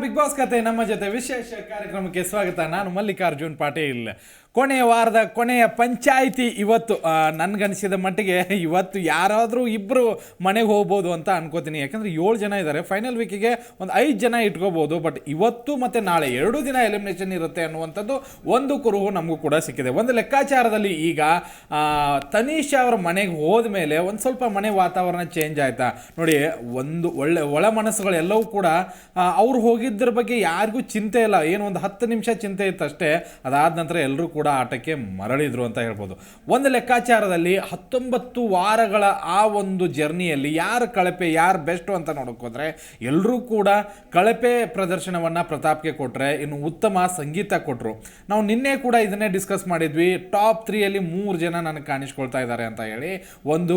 Big boss ಕತೆ ನಮ್ಮ ಜೊತೆ ವಿಶೇಷ ಕಾರ್ಯಕ್ರಮಕ್ಕೆ ಸ್ವಾಗತ. ನಾನು ಮಲ್ಲಿಕಾರ್ಜುನ್ ಪಾಟೀಲ್. ಕೊನೆಯ ವಾರದ ಕೊನೆಯ ಪಂಚಾಯಿತಿ ಇವತ್ತು ನನಗನಿಸಿದ ಮಟ್ಟಿಗೆ ಇವತ್ತು ಯಾರಾದರೂ ಇಬ್ಬರು ಮನೆಗೆ ಹೋಗ್ಬೋದು ಅಂತ ಅನ್ಕೋತೀನಿ. ಯಾಕಂದರೆ ಏಳು ಜನ ಇದ್ದಾರೆ ಫೈನಲ್ ವೀಕಿಗೆ ಒಂದು ಐದು ಜನ ಇಟ್ಕೋಬೋದು. ಬಟ್ ಇವತ್ತು ಮತ್ತು ನಾಳೆ ಎರಡು ದಿನ ಎಲಿಮಿನೇಷನ್ ಇರುತ್ತೆ ಅನ್ನುವಂಥದ್ದು ಒಂದು ಕುರುಹು ನಮಗೂ ಕೂಡ ಸಿಕ್ಕಿದೆ. ಒಂದು ಲೆಕ್ಕಾಚಾರದಲ್ಲಿ ಈಗ ತನಿಷ್ ಅವರ ಮನೆಗೆ ಹೋದ ಮೇಲೆ ಒಂದು ಸ್ವಲ್ಪ ಮನೆ ವಾತಾವರಣ ಚೇಂಜ್ ಆಯಿತಾ? ನೋಡಿ, ಒಂದು ಒಳ್ಳೆ ಒಳ ಮನಸ್ಸುಗಳೆಲ್ಲವೂ ಕೂಡ ಅವ್ರು ಹೋಗಿದ್ದರ ಬಗ್ಗೆ ಯಾರಿಗೂ ಚಿಂತೆ ಇಲ್ಲ. ಏನು, ಒಂದು ಹತ್ತು ನಿಮಿಷ ಚಿಂತೆ ಇತ್ತು ಅಷ್ಟೇ ಅದಾದ ನಂತರ ಎಲ್ಲರೂ ಕೂಡ ಆಟಕ್ಕೆ ಮರಳಿದ್ರು ಅಂತ ಹೇಳ್ಬೋದು. ಒಂದು ಲೆಕ್ಕಾಚಾರದಲ್ಲಿ ಹತ್ತೊಂಬತ್ತು ವಾರಗಳ ಆ ಒಂದು ಜರ್ನಿಯಲ್ಲಿ ಯಾರು ಕಳಪೆ, ಯಾರು ಬೆಸ್ಟು ಅಂತ ನೋಡೋಕ್ಕೋದ್ರೆ ಎಲ್ಲರೂ ಕೂಡ ಕಳಪೆ ಪ್ರದರ್ಶನವನ್ನು ಪ್ರತಾಪ್ಗೆ ಕೊಟ್ಟರೆ ಇನ್ನು ಉತ್ತಮ ಸಂಗೀತ ಕೊಟ್ಟರು ನಾವು ನಿನ್ನೆ ಕೂಡ ಇದನ್ನೇ ಡಿಸ್ಕಸ್ ಮಾಡಿದ್ವಿ. ಟಾಪ್ ತ್ರೀಯಲ್ಲಿ ಮೂರು ಜನ ನನಗೆ ಕಾಣಿಸ್ಕೊಳ್ತಾ ಇದ್ದಾರೆ ಅಂತ ಹೇಳಿ. ಒಂದು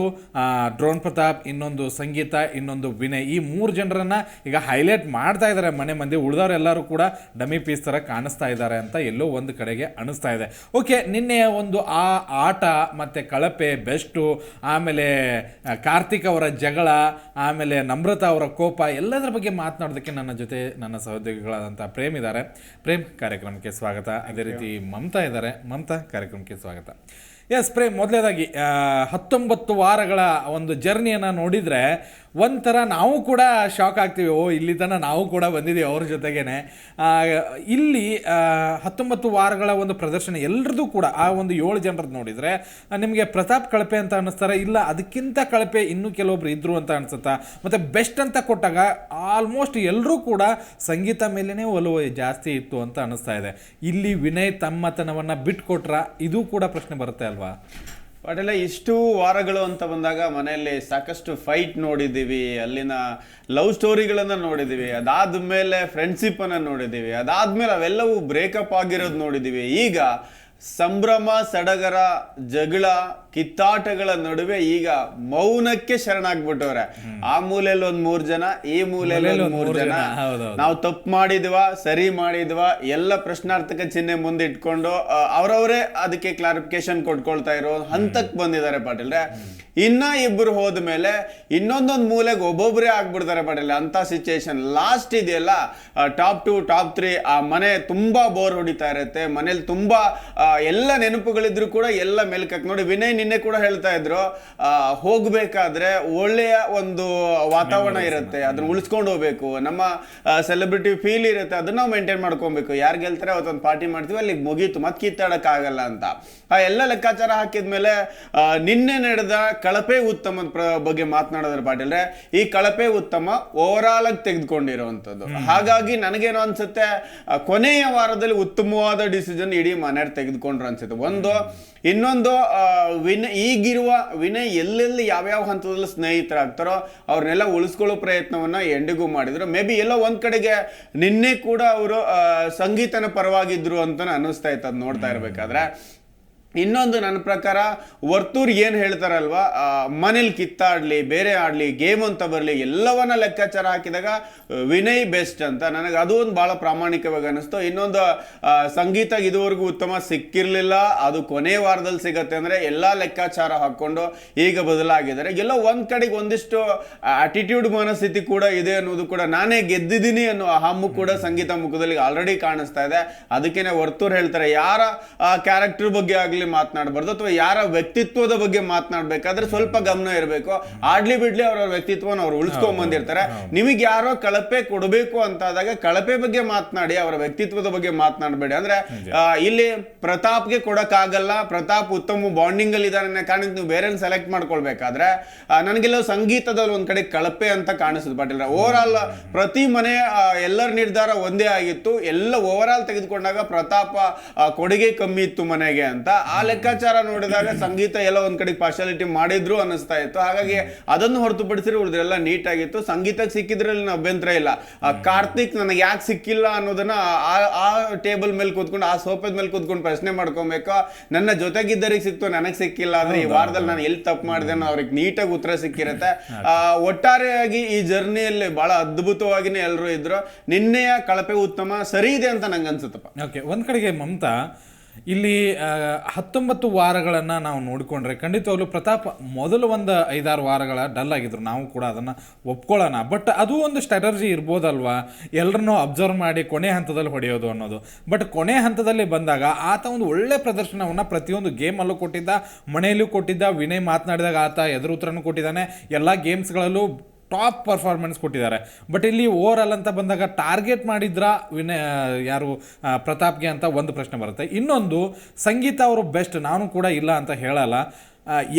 ಡ್ರೋನ್ ಪ್ರತಾಪ್, ಇನ್ನೊಂದು ಸಂಗೀತ, ಇನ್ನೊಂದು ವಿನಯ್. ಈ ಮೂರು ಜನರನ್ನ ಈಗ ಹೈಲೈಟ್ ಮಾಡ್ತಾ ಇದ್ದಾರೆ. ಮನೆ ಮಂದಿ ಉಳಿದವರೆಲ್ಲರೂ ಕೂಡ ಡಮಿ ಪೀಸ್ ಥರ ಕಾಣಿಸ್ತಾ ಇದ್ದಾರೆ ಅಂತ ಎಲ್ಲೋ ಒಂದು ಕಡೆಗೆ ಅನಿಸ್ತಾ ಇದೆ. ಓಕೆ ನಿನ್ನೆ ಒಂದು ಆ ಆಟ ಮತ್ತು ಕಳಪೆ ಬೆಸ್ಟು ಆಮೇಲೆ ಕಾರ್ತಿಕ್ ಅವರ ಜಗಳ ಆಮೇಲೆ ನಮ್ರತಾ ಅವರ ಕೋಪ ಎಲ್ಲದರ ಬಗ್ಗೆ ಮಾತನಾಡೋದಕ್ಕೆ ನನ್ನ ಜೊತೆ ನನ್ನ ಸಹೋದ್ಯೋಗಿಗಳಾದಂಥ ಪ್ರೇಮ್ ಇದ್ದಾರೆ. ಪ್ರೇಮ್ ಕಾರ್ಯಕ್ರಮಕ್ಕೆ ಸ್ವಾಗತ. ಅದೇ ರೀತಿ ಮಮತಾ ಇದ್ದಾರೆ. ಮಮತಾ ಕಾರ್ಯಕ್ರಮಕ್ಕೆ ಸ್ವಾಗತ. ಎಸ್ ಪ್ರೇಮ್ ಮೊದಲೇದಾಗಿ ಹತ್ತೊಂಬತ್ತು ವಾರಗಳ ಒಂದು ಜರ್ನಿಯನ್ನು ನೋಡಿದರೆ ಒಂಥರ ನಾವು ಕೂಡ ಶಾಕ್ ಆಗ್ತೀವಿ. ಓ, ಇಲ್ಲಿ ತನಕ ನಾವು ಕೂಡ ಬಂದಿದ್ದೀವಿ ಅವ್ರ ಜೊತೆಗೇನೆ. ಇಲ್ಲಿ ಹತ್ತೊಂಬತ್ತು ವಾರಗಳ ಒಂದು ಪ್ರದರ್ಶನ ಎಲ್ರದ್ದು ಕೂಡ, ಆ ಒಂದು ಏಳು ಜನರದ್ದು ನೋಡಿದರೆ, ನಿಮಗೆ ಪ್ರತಾಪ್ ಕಳಪೆ ಅಂತ ಅನ್ನಿಸ್ತಾರೆ, ಇಲ್ಲ ಅದಕ್ಕಿಂತ ಕಳಪೆ ಇನ್ನೂ ಕೆಲವೊಬ್ರು ಇದ್ರು ಅಂತ ಅನ್ಸುತ್ತಾ? ಮತ್ತು ಬೆಸ್ಟ್ ಅಂತ ಕೊಟ್ಟಾಗ ಆಲ್ಮೋಸ್ಟ್ ಎಲ್ಲರೂ ಕೂಡ ಸಂಗೀತ ಮೇಲೇ ಒಲವು ಜಾಸ್ತಿ ಇತ್ತು ಅಂತ ಅನ್ನಿಸ್ತಾ ಇದೆ. ಇಲ್ಲಿ ವಿನಯ್ ತಮ್ಮತನವನ್ನು ಬಿಟ್ಕೊಟ್ರ, ಇದು ಕೂಡ ಪ್ರಶ್ನೆ ಬರುತ್ತೆ ಅಲ್ವಾ? ಪಾಟೀಲ, ಇಷ್ಟು ವಾರಗಳು ಅಂತ ಬಂದಾಗ ಮನೆಯಲ್ಲಿ ಸಾಕಷ್ಟು ಫೈಟ್ ನೋಡಿದ್ದೀವಿ. ಅಲ್ಲಿನ ಲವ್ ಸ್ಟೋರಿಗಳನ್ನು ನೋಡಿದ್ದೀವಿ. ಅದಾದ್ಮೇಲೆ ಫ್ರೆಂಡ್ಶಿಪ್ ಫ್ರೆಂಡ್ಶಿಪ್ಪನ್ನು ನೋಡಿದ್ದೀವಿ. ಅದಾದ್ಮೇಲೆ ಅವೆಲ್ಲವೂ ಬ್ರೇಕಪ್ ಆಗಿರೋದು ನೋಡಿದ್ದೀವಿ. ಈಗ ಸಂಭ್ರಮ ಸಡಗರ ಜಗಳ ಕಿತ್ತಾಟಗಳ ನಡುವೆ ಈಗ ಮೌನಕ್ಕೆ ಶರಣಾಗ್ಬಿಟ್ಟವ್ರೆ. ಆ ಮೂಲೆಯಲ್ಲಿ ಒಂದ್ ಮೂರ್ ಜನ ಈ ಮೂಲೆಯಲ್ಲಿ ಒಂದ್ ಮೂರ್ ಜನ. ನಾವು ತಪ್ಪು ಮಾಡಿದ್ವಾ ಸರಿ ಮಾಡಿದ್ವಾ ಎಲ್ಲ ಪ್ರಶ್ನಾರ್ಥಕ ಚಿಹ್ನೆ ಮುಂದೆ ಇಟ್ಕೊಂಡು ಅವರವರೇ ಅದಕ್ಕೆ ಕ್ಲಾರಿಫಿಕೇಶನ್ ಕೊಟ್ಕೊಳ್ತಾ ಇರೋ ಹಂತಕ್ ಬಂದಿದ್ದಾರೆ ಪಾಟೀಲ್ರೆ ಇನ್ನ ಇಬ್ರು ಹೋದ್ಮೇಲೆ ಇನ್ನೊಂದೊಂದು ಮೂಲೆಗೆ ಒಬ್ಬೊಬ್ಬರೇ ಆಗ್ಬಿಡ್ತಾರೆ ಪಾಟೀಲ್ ಅಂತ ಸಿಚುಯೇಷನ್ ಲಾಸ್ಟ್ ಇದೆಯಲ್ಲ ಟಾಪ್ ಟು ಟಾಪ್ ತ್ರೀ ಆ ಮನೆ ತುಂಬಾ ಬೋರ್ ಹೊಡಿತಾ ಇರುತ್ತೆ. ಮನೇಲಿ ತುಂಬಾ ಎಲ್ಲ ನೆನಪುಗಳಿದ್ರು ಕೂಡ ಎಲ್ಲ ಮೇಲ್ಕಕ್ ನೋಡಿ ವಿನಯ್ ನಿನ್ನೆ ಕೂಡ ಹೇಳ್ತಾ ಇದ್ರು ಹೋಗಬೇಕಾದ್ರೆ ಒಳ್ಳೆಯ ಒಂದು ವಾತಾವರಣ ಇರುತ್ತೆ ಅದನ್ನ ಉಳಿಸ್ಕೊಂಡು ಹೋಗ್ಬೇಕು. ನಮ್ಮ ಸೆಲೆಬ್ರಿಟಿ ಫೀಲ್ ಇರುತ್ತೆ ಅದನ್ನ ನಾವು ಮೇಂಟೈನ್ ಮಾಡ್ಕೊಬೇಕು. ಯಾರು ಗೆಲ್ತಾರೆ ಅವತ್ತೊಂದು ಪಾರ್ಟಿ ಮಾಡ್ತೀವಿ ಅಲ್ಲಿ ಮುಗೀತು ಮತ್ತೆ ಕಿತ್ತಾಡೋಕ್ಕಾಗಲ್ಲ ಆಗಲ್ಲ ಅಂತ. ಆ ಎಲ್ಲ ಲೆಕ್ಕಾಚಾರ ಹಾಕಿದ್ಮೇಲೆ ನಿನ್ನೆ ನಡೆದ ಕಳಪೆ ಉತ್ತಮ ಬಗ್ಗೆ ಮಾತನಾಡೋದ್ರ ಪಾಟೀಲ್ರೆ ಈ ಕಳಪೆ ಉತ್ತಮ ಓವರ್ ಆಲ್ ಆಗಿ ತೆಗೆದುಕೊಂಡಿರುವಂಥದ್ದು ಹಾಗಾಗಿ ನನಗೇನು ಅನ್ಸುತ್ತೆ ಕೊನೆಯ ವಾರದಲ್ಲಿ ಉತ್ತಮವಾದ ಡಿಸಿಷನ್ ಇಡೀ ಮನೆಯವ್ರು ತೆಗೆದುಕೊಂಡ್ರು ಅನ್ಸುತ್ತೆ. ಒಂದು, ಇನ್ನೊಂದು ವಿನ ವಿನಯ್ ಈಗಿರುವ ವಿನಯ್ ಎಲ್ಲೆಲ್ಲಿ ಯಾವ್ಯಾವ ಹಂತದಲ್ಲಿ ಸ್ನೇಹಿತರಾಗ್ತಾರೋ ಅವ್ರನ್ನೆಲ್ಲ ಉಳಿಸ್ಕೊಳ್ಳೋ ಪ್ರಯತ್ನವನ್ನು ಎಂಡಿಗೂ ಮಾಡಿದ್ರು. ಮೇ ಬಿ ಎಲ್ಲೋ ಒಂದು ಕಡೆಗೆ ನಿನ್ನೆ ಕೂಡ ಅವರು ಸಂಗೀತನ ಪರವಾಗಿದ್ರು ಅಂತ ಅನ್ನಿಸ್ತಾ ಇತ್ತು. ಅದು ನೋಡ್ತಾ ಇರ್ಬೇಕಾದ್ರೆ. ಇನ್ನೊಂದು ನನ್ನ ಪ್ರಕಾರ ವರ್ತೂರ್ ಏನು ಹೇಳ್ತಾರಲ್ವಾ ಮನೇಲಿ ಕಿತ್ತಾಡಲಿ ಬೇರೆ ಆಡಲಿ ಗೇಮ್ ಅಂತ ಬರಲಿ ಎಲ್ಲವನ್ನ ಲೆಕ್ಕಾಚಾರ ಹಾಕಿದಾಗ ವಿನಯ್ ಬೆಸ್ಟ್ ಅಂತ ನನಗೆ ಅದು ಒಂದು ಭಾಳ ಪ್ರಾಮಾಣಿಕವಾಗಿ ಅನ್ನಿಸ್ತು ಇನ್ನೊಂದು ಸಂಗೀತ ಇದುವರೆಗೂ ಉತ್ತಮ ಸಿಕ್ಕಿರಲಿಲ್ಲ. ಅದು ಕೊನೆ ವಾರದಲ್ಲಿ ಸಿಗತ್ತೆ ಅಂದರೆ ಎಲ್ಲ ಲೆಕ್ಕಾಚಾರ ಹಾಕ್ಕೊಂಡು ಈಗ ಬದಲಾಗಿದ್ದಾರೆ. ಎಲ್ಲ ಒಂದು ಕಡೆಗೆ ಒಂದಿಷ್ಟು ಆಟಿಟ್ಯೂಡ್ ಮನಸ್ಥಿತಿ ಕೂಡ ಇದೆ ಅನ್ನೋದು ಕೂಡ ನಾನೇ ಗೆದ್ದಿದ್ದೀನಿ ಅನ್ನೋ ಹಮ್ಮು ಕೂಡ ಸಂಗೀತ ಮುಖದಲ್ಲಿ ಆಲ್ರೆಡಿ ಕಾಣಿಸ್ತಾ ಇದೆ. ಅದಕ್ಕೇನೆ ವರ್ತೂರ್ ಹೇಳ್ತಾರೆ ಯಾರ ಕ್ಯಾರೆಕ್ಟರ್ ಬಗ್ಗೆ ಆಗ್ಲಿ ಮಾತನಾಡಬಾರ್ದು ಅಥವಾ ಯಾರ ವ್ಯಕ್ತಿತ್ವದ ಬಗ್ಗೆ ಮಾತನಾಡಬೇಕಾದ್ರೆ ಸ್ವಲ್ಪ ಗಮನ ಇರಬೇಕು. ಆಡ್ಲಿ ಬಿಡ್ಲಿ ಅವರ ವ್ಯಕ್ತಿತ್ವನ ಅವ್ರು ಉಳಿಸ್ಕೊಂಡ್ ಬಂದಿರ್ತಾರೆ. ನಿಮಗೆ ಯಾರೋ ಕಳಪೆ ಕೊಡಬೇಕು ಅಂತ ಆದಾಗ ಕಳಪೆ ಬಗ್ಗೆ ಮಾತನಾಡಿ ಅವರ ವ್ಯಕ್ತಿತ್ವದ ಬಗ್ಗೆ ಮಾತನಾಡಬೇಡಿ. ಅಂದ್ರೆ ಇಲ್ಲಿ ಪ್ರತಾಪ್ಗೆ ಕೊಡಕ್ಕಾಗಲ್ಲ ಪ್ರತಾಪ್ ಉತ್ತಮ ಬಾಂಡಿಂಗ್ ಅಲ್ಲಿ ಇದಾನೆ ಕಾರಣಕ್ಕೆ ನೀವು ಬೇರೆ ಸೆಲೆಕ್ಟ್ ಮಾಡ್ಕೊಳ್ಬೇಕಾದ್ರೆ ನನಗೆಲ್ಲ ಸಂಗೀತದಲ್ಲಿ ಒಂದ್ ಕಡೆ ಕಳಪೆ ಅಂತ ಕಾಣಿಸುದು ಪಾಟೀಲ್ ಓವರ್ ಆಲ್ ಪ್ರತಿ ಮನೆ ಎಲ್ಲರ ನಿರ್ಧಾರ ಒಂದೇ ಆಗಿತ್ತು. ಎಲ್ಲ ಓವರ್ ಆಲ್ ತೆಗೆದುಕೊಂಡಾಗ ಪ್ರತಾಪ ಕೊಡುಗೆ ಕಮ್ಮಿ ಇತ್ತು ಮನೆಗೆ ಅಂತ. ಆ ಲೆಕ್ಕಾಚಾರ ನೋಡಿದಾಗ ಸಂಗೀತ ಎಲ್ಲ ಒಂದ್ ಕಡೆ ಪಾರ್ಶಾಲಿಟಿ ಮಾಡಿದ್ರು ಅನಿಸ್ತಾ ಇತ್ತು. ಹಾಗಾಗಿ ಅದನ್ನು ಹೊರತುಪಡಿಸಿದ್ರೆ ಉಳಿದ್ರೆಲ್ಲ ನೀಟ್ ಆಗಿತ್ತು ಸಂಗೀತಕ್ಕೆ ಸಿಕ್ಕಿದ್ರಲ್ಲಿ ಅಭ್ಯಂತರ ಇಲ್ಲ. ಆ, ಕಾರ್ತಿಕ್ ನನಗೆ ಯಾಕೆ ಸಿಕ್ಕಿಲ್ಲ ಅನ್ನೋದನ್ನ ಆ- ಟೇಬಲ್ ಮೇಲೆ ಕೂತ್ಕೊಂಡು ಆ ಸೋಫಾದ ಮೇಲೆ ಕೂತ್ಕೊಂಡು ಪ್ರಶ್ನೆ ಮಾಡ್ಕೊಬೇಕು. ನನ್ನ ಜೊತೆಗಿದ್ದರಿಗೆ ಸಿಕ್ತು ನನಗೆ ಸಿಕ್ಕಿಲ್ಲ ಅಂದ್ರೆ ಈ ವಾರದಲ್ಲಿ ನಾನು ಎಲ್ಲಿ ತಪ್ಪು ಮಾಡಿದೆ ಅನ್ನೋ ಅವ್ರಿಗೆ ನೀಟಾಗಿ ಉತ್ತರ ಸಿಕ್ಕಿರುತ್ತೆ. ಒಟ್ಟಾರೆಯಾಗಿ ಈ ಜರ್ನಿಯಲ್ಲಿ ಬಹಳ ಅದ್ಭುತವಾಗಿನೇ ಎಲ್ಲರೂ ಇದ್ರು. ನಿನ್ನೆಯ ಕಳಪೆ ಉತ್ತಮ ಸರಿ ಇದೆ ಅಂತ ನಂಗೆ ಅನ್ಸುತ್ತಪ್ಪ ಓಕೆ ಒಂದು ಕಡೆಗೆ ಮಮತಾ ಇಲ್ಲಿ ಹತ್ತೊಂಬತ್ತು ವಾರಗಳನ್ನು ನಾವು ನೋಡಿಕೊಂಡ್ರೆ ಖಂಡಿತವಾಗ್ಲೂ ಪ್ರತಾಪ್ ಮೊದಲು ಒಂದು ಐದಾರು ವಾರಗಳ ಡಲ್ ಆಗಿದ್ರು. ನಾವು ಕೂಡ ಅದನ್ನು ಒಪ್ಕೊಳ್ಳೋಣ. ಬಟ್ ಅದು ಒಂದು ಸ್ಟ್ರಾಟರ್ಜಿ ಇರ್ಬೋದಲ್ವಾ? ಎಲ್ಲರನ್ನೂ ಅಬ್ಸರ್ವ್ ಮಾಡಿ ಕೊನೆ ಹಂತದಲ್ಲಿ ಹೊಡೆಯೋದು ಅನ್ನೋದು. ಬಟ್ ಕೊನೆ ಹಂತದಲ್ಲಿ ಬಂದಾಗ ಆತ ಒಂದು ಒಳ್ಳೆ ಪ್ರದರ್ಶನವನ್ನು ಪ್ರತಿಯೊಂದು ಗೇಮಲ್ಲೂ ಕೊಟ್ಟಿದ್ದ, ಮನೆಯಲ್ಲೂ ಕೊಟ್ಟಿದ್ದ, ವಿನಯ್ ಮಾತನಾಡಿದಾಗ ಆತ ಎದುರು ಉತ್ತರನೂ ಕೊಟ್ಟಿದ್ದಾನೆ. ಎಲ್ಲ ಗೇಮ್ಸ್ಗಳಲ್ಲೂ ಟಾಪ್ ಪರ್ಫಾರ್ಮೆನ್ಸ್ ಕೊಟ್ಟಿದ್ದಾರೆ. ಬಟ್ ಇಲ್ಲಿ ಓವರ್ ಅಂತ ಬಂದಾಗ ಟಾರ್ಗೆಟ್ ಮಾಡಿದ್ರ ವಿನ ಯಾರು ಪ್ರತಾಪ್ಗೆ ಅಂತ ಒಂದು ಪ್ರಶ್ನೆ ಬರುತ್ತೆ. ಇನ್ನೊಂದು, ಸಂಗೀತ ಅವರು ಬೆಸ್ಟ್, ನಾನು ಕೂಡ ಇಲ್ಲ ಅಂತ ಹೇಳಲ್ಲ.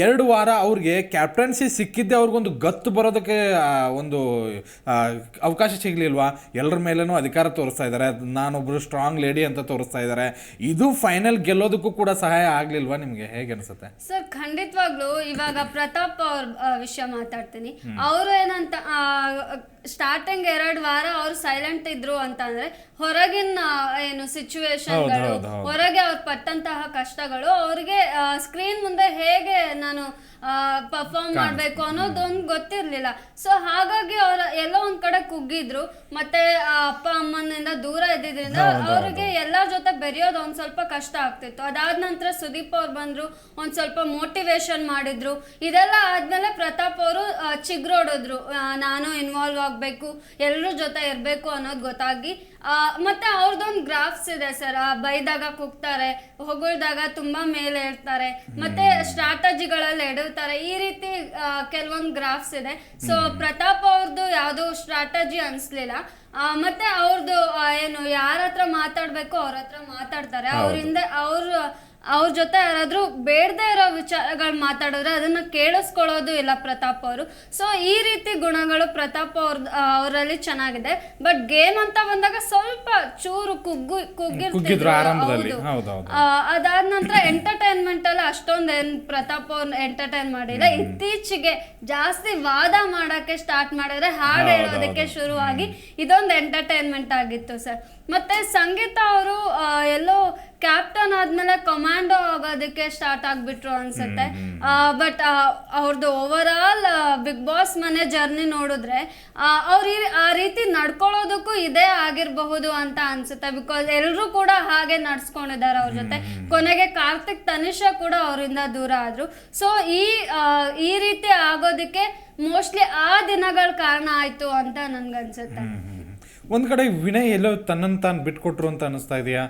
ಎರಡು ವಾರ ಅವ್ರಿಗೆ ಕ್ಯಾಪ್ಟನ್ಸಿ ಸಿಕ್ಕಿದ್ದೆ ಅವ್ರಿಗೊಂದು ಗತ್ತು ಬರೋದಕ್ಕೆ ಒಂದು ಅವಕಾಶ ಸಿಗ್ಲಿಲ್ವಾ? ಎಲ್ಲರ ಮೇಲೂ ಅಧಿಕಾರ ತೋರಿಸ್ತಾ ಇದ್ದಾರೆ. ನಾನೊಬ್ಬರು ಸ್ಟ್ರಾಂಗ್ ಲೇಡಿ ಅಂತ ತೋರಿಸ್ತಾ ಇದ್ದಾರೆ. ಇದು ಫೈನಲ್ ಗೆಲ್ಲೋದಕ್ಕೂ ಕೂಡ ಸಹಾಯ ಆಗ್ಲಿಲ್ವಾ ನಿಮಗೆ? ಹೇಗೆ ಅನಿಸುತ್ತೆ? ಸರ್ ಖಂಡಿತವಾಗ್ಲೂ ಇವಾಗ ಪ್ರತಾಪ್ ಅವ್ರ ವಿಷಯ ಮಾತಾಡ್ತೀನಿ. ಅವರು ಏನಂತ ಸ್ಟಾರ್ಟಿಂಗ್ ಎರಡು ವಾರ ಅವ್ರು ಸೈಲೆಂಟ್ ಇದ್ರು ಅಂತ ಅಂದ್ರೆ ಹೊರಗಿನ ಏನು ಸಿಚುವೇಶನ್ಗಳು. ಹೊರಗೆ ಅವ್ರು ಪಟ್ಟಂತಹ ಕಷ್ಟಗಳು ಅವ್ರಿಗೆ ಸ್ಕ್ರೀನ್ ಮುಂದೆ ಹೇಗೆ ನಾನು ಪರ್ಫಾರ್ಮ್ ಮಾಡ್ಬೇಕು ಅನ್ನೋದೊಂದು ಗೊತ್ತಿರ್ಲಿಲ್ಲ. ಸೊ ಹಾಗಾಗಿ ಅವ್ರ ಎಲ್ಲೋ ಒಂದ್ ಕಡೆ ಕುಗ್ಗಿದ್ರು ಮತ್ತೆ ಅಪ್ಪ ಅಮ್ಮನಿಂದ ದೂರ ಇದ್ದಿದ್ರಿಂದ ಅವ್ರಿಗೆ ಎಲ್ಲರ ಜೊತೆ ಬೆರೆಯೋದು ಒಂದ್ ಸ್ವಲ್ಪ ಕಷ್ಟ ಆಗ್ತಿತ್ತು. ಅದಾದ ನಂತರ ಸುದೀಪ್ ಅವ್ರು ಬಂದ್ರು ಒಂದ್ ಸ್ವಲ್ಪ ಮೋಟಿವೇಶನ್ ಮಾಡಿದ್ರು. ಇದೆಲ್ಲ ಆದ್ಮೇಲೆ ಪ್ರತಾಪ್ ಅವರು ಚಿಗ್ರೋಡಿದ್ರು. ನಾನು ಇನ್ವಾಲ್ವ್ ಆಗ್ಬೇಕು ಎಲ್ಲರ ಜೊತೆ ಇರಬೇಕು ಅನ್ನೋದು ಗೊತ್ತಾಗಿ ಮತ್ತೆ ಅವ್ರದ್ದೊಂದು ಗ್ರಾಫ್ಸ್ ಇದೆ ಸರ್ ಬೈದಾಗ ಕುಗ್ತಾರೆ ಹೊಗಳ್ದಾಗ ತುಂಬಾ ಮೇಲೆ ಇರ್ತಾರೆ ಮತ್ತೆ ಸ್ಟ್ರಾಟಜಿಗಳಲ್ಲಿ ಎಡುತ್ತಾರೆ ಈ ರೀತಿ ಕೆಲವೊಂದು ಗ್ರಾಫ್ಸ್ ಇದೆ. ಸೊ ಪ್ರತಾಪ್ ಅವ್ರದ್ದು ಯಾವುದು ಸ್ಟ್ರಾಟಜಿ ಅನ್ಸ್ಲಿಲ್ಲ. ಆ, ಮತ್ತೆ ಅವ್ರದ್ದು ಏನು ಯಾರ ಹತ್ರ ಮಾತಾಡ್ಬೇಕು ಅವ್ರ ಹತ್ರ ಮಾತಾಡ್ತಾರೆ. ಅವರಿಂದ ಅವ್ರ ಅವ್ರ ಜೊತೆ ಯಾರಾದರೂ ಬೇಡದೇ ಇರೋ ವಿಚಾರಗಳು ಮಾತಾಡಿದ್ರೆ ಅದನ್ನ ಕೇಳಿಸ್ಕೊಳ್ಳೋದು ಇಲ್ಲ ಪ್ರತಾಪ್ ಅವರು. ಸೊ ಈ ರೀತಿ ಗುಣಗಳು ಪ್ರತಾಪ್ ಅವ್ರ ಅವರಲ್ಲಿ ಚೆನ್ನಾಗಿದೆ. ಬಟ್ ಗೇಮ್ ಅಂತ ಬಂದಾಗ ಸ್ವಲ್ಪ ಚೂರು ಕುಗ್ಗು ಕುಗ್ಗಿರ್ತಿದ್ರು. ಅದಾದ ನಂತರ ಎಂಟರ್ಟೈನ್ಮೆಂಟ್ ಅಲ್ಲಿ ಅಷ್ಟೊಂದು ಏನ್ ಪ್ರತಾಪ್ ಅವ್ರ ಎಂಟರ್ಟೈನ್ ಮಾಡಿಲ್ಲ. ಇತ್ತೀಚೆಗೆ ಜಾಸ್ತಿ ವಾದ ಮಾಡಕ್ಕೆ ಸ್ಟಾರ್ಟ್ ಮಾಡಿದ್ರೆ ಹಾಡು ಹೇಳೋದಕ್ಕೆ ಶುರುವಾಗಿ ಇದೊಂದು ಎಂಟರ್ಟೈನ್ಮೆಂಟ್ ಆಗಿತ್ತು ಸರ್ ಮತ್ತೆ ಸಂಗೀತ ಅವರು ಎಲ್ಲೋ ಕ್ಯಾಪ್ಟನ್ ಆದ್ಮೇಲೆ ಕಮಾಂಡೋ ಆಗೋದಕ್ಕೆ ಸ್ಟಾರ್ಟ್ ಆಗ್ಬಿಟ್ರು ಅನ್ಸುತ್ತೆ. ಬಟ್ ಅವ್ರದ್ದು ಓವರ್ ಆಲ್ ಬಿಗ್ ಬಾಸ್ ಮನೆ ಜರ್ನಿ ನೋಡಿದ್ರೆ ಅವ್ರು ಆ ರೀತಿ ನಡ್ಕೊಳ್ಳೋದಕ್ಕೂ ಇದೇ ಆಗಿರಬಹುದು ಅಂತ ಅನ್ಸುತ್ತೆ. ಬಿಕಾಸ್ ಎಲ್ಲರೂ ಕೂಡ ಹಾಗೆ ನಡ್ಸ್ಕೊಂಡಿದ್ದಾರೆ ಅವ್ರ ಜೊತೆ. ಕೊನೆಗೆ ಕಾರ್ತಿಕ್ ತನಿಷಾ ಕೂಡ ಅವರಿಂದ ದೂರ ಆದ್ರು. ಸೊ ಈ ಈ ರೀತಿ ಆಗೋದಕ್ಕೆ ಮೋಸ್ಟ್ಲಿ ಆ ದಿನಗಳ ಕಾರಣ ಆಯ್ತು ಅಂತ ನನ್ಗನ್ಸುತ್ತೆ. ಒಂದು ಕಡೆ ವಿನಯ್ ಎಲ್ಲೋ ತನ್ನನ್ನು ತಾನು ಬಿಟ್ಕೊಟ್ರು ಅಂತ ಅನಿಸ್ತಾ ಇದೆಯಾ?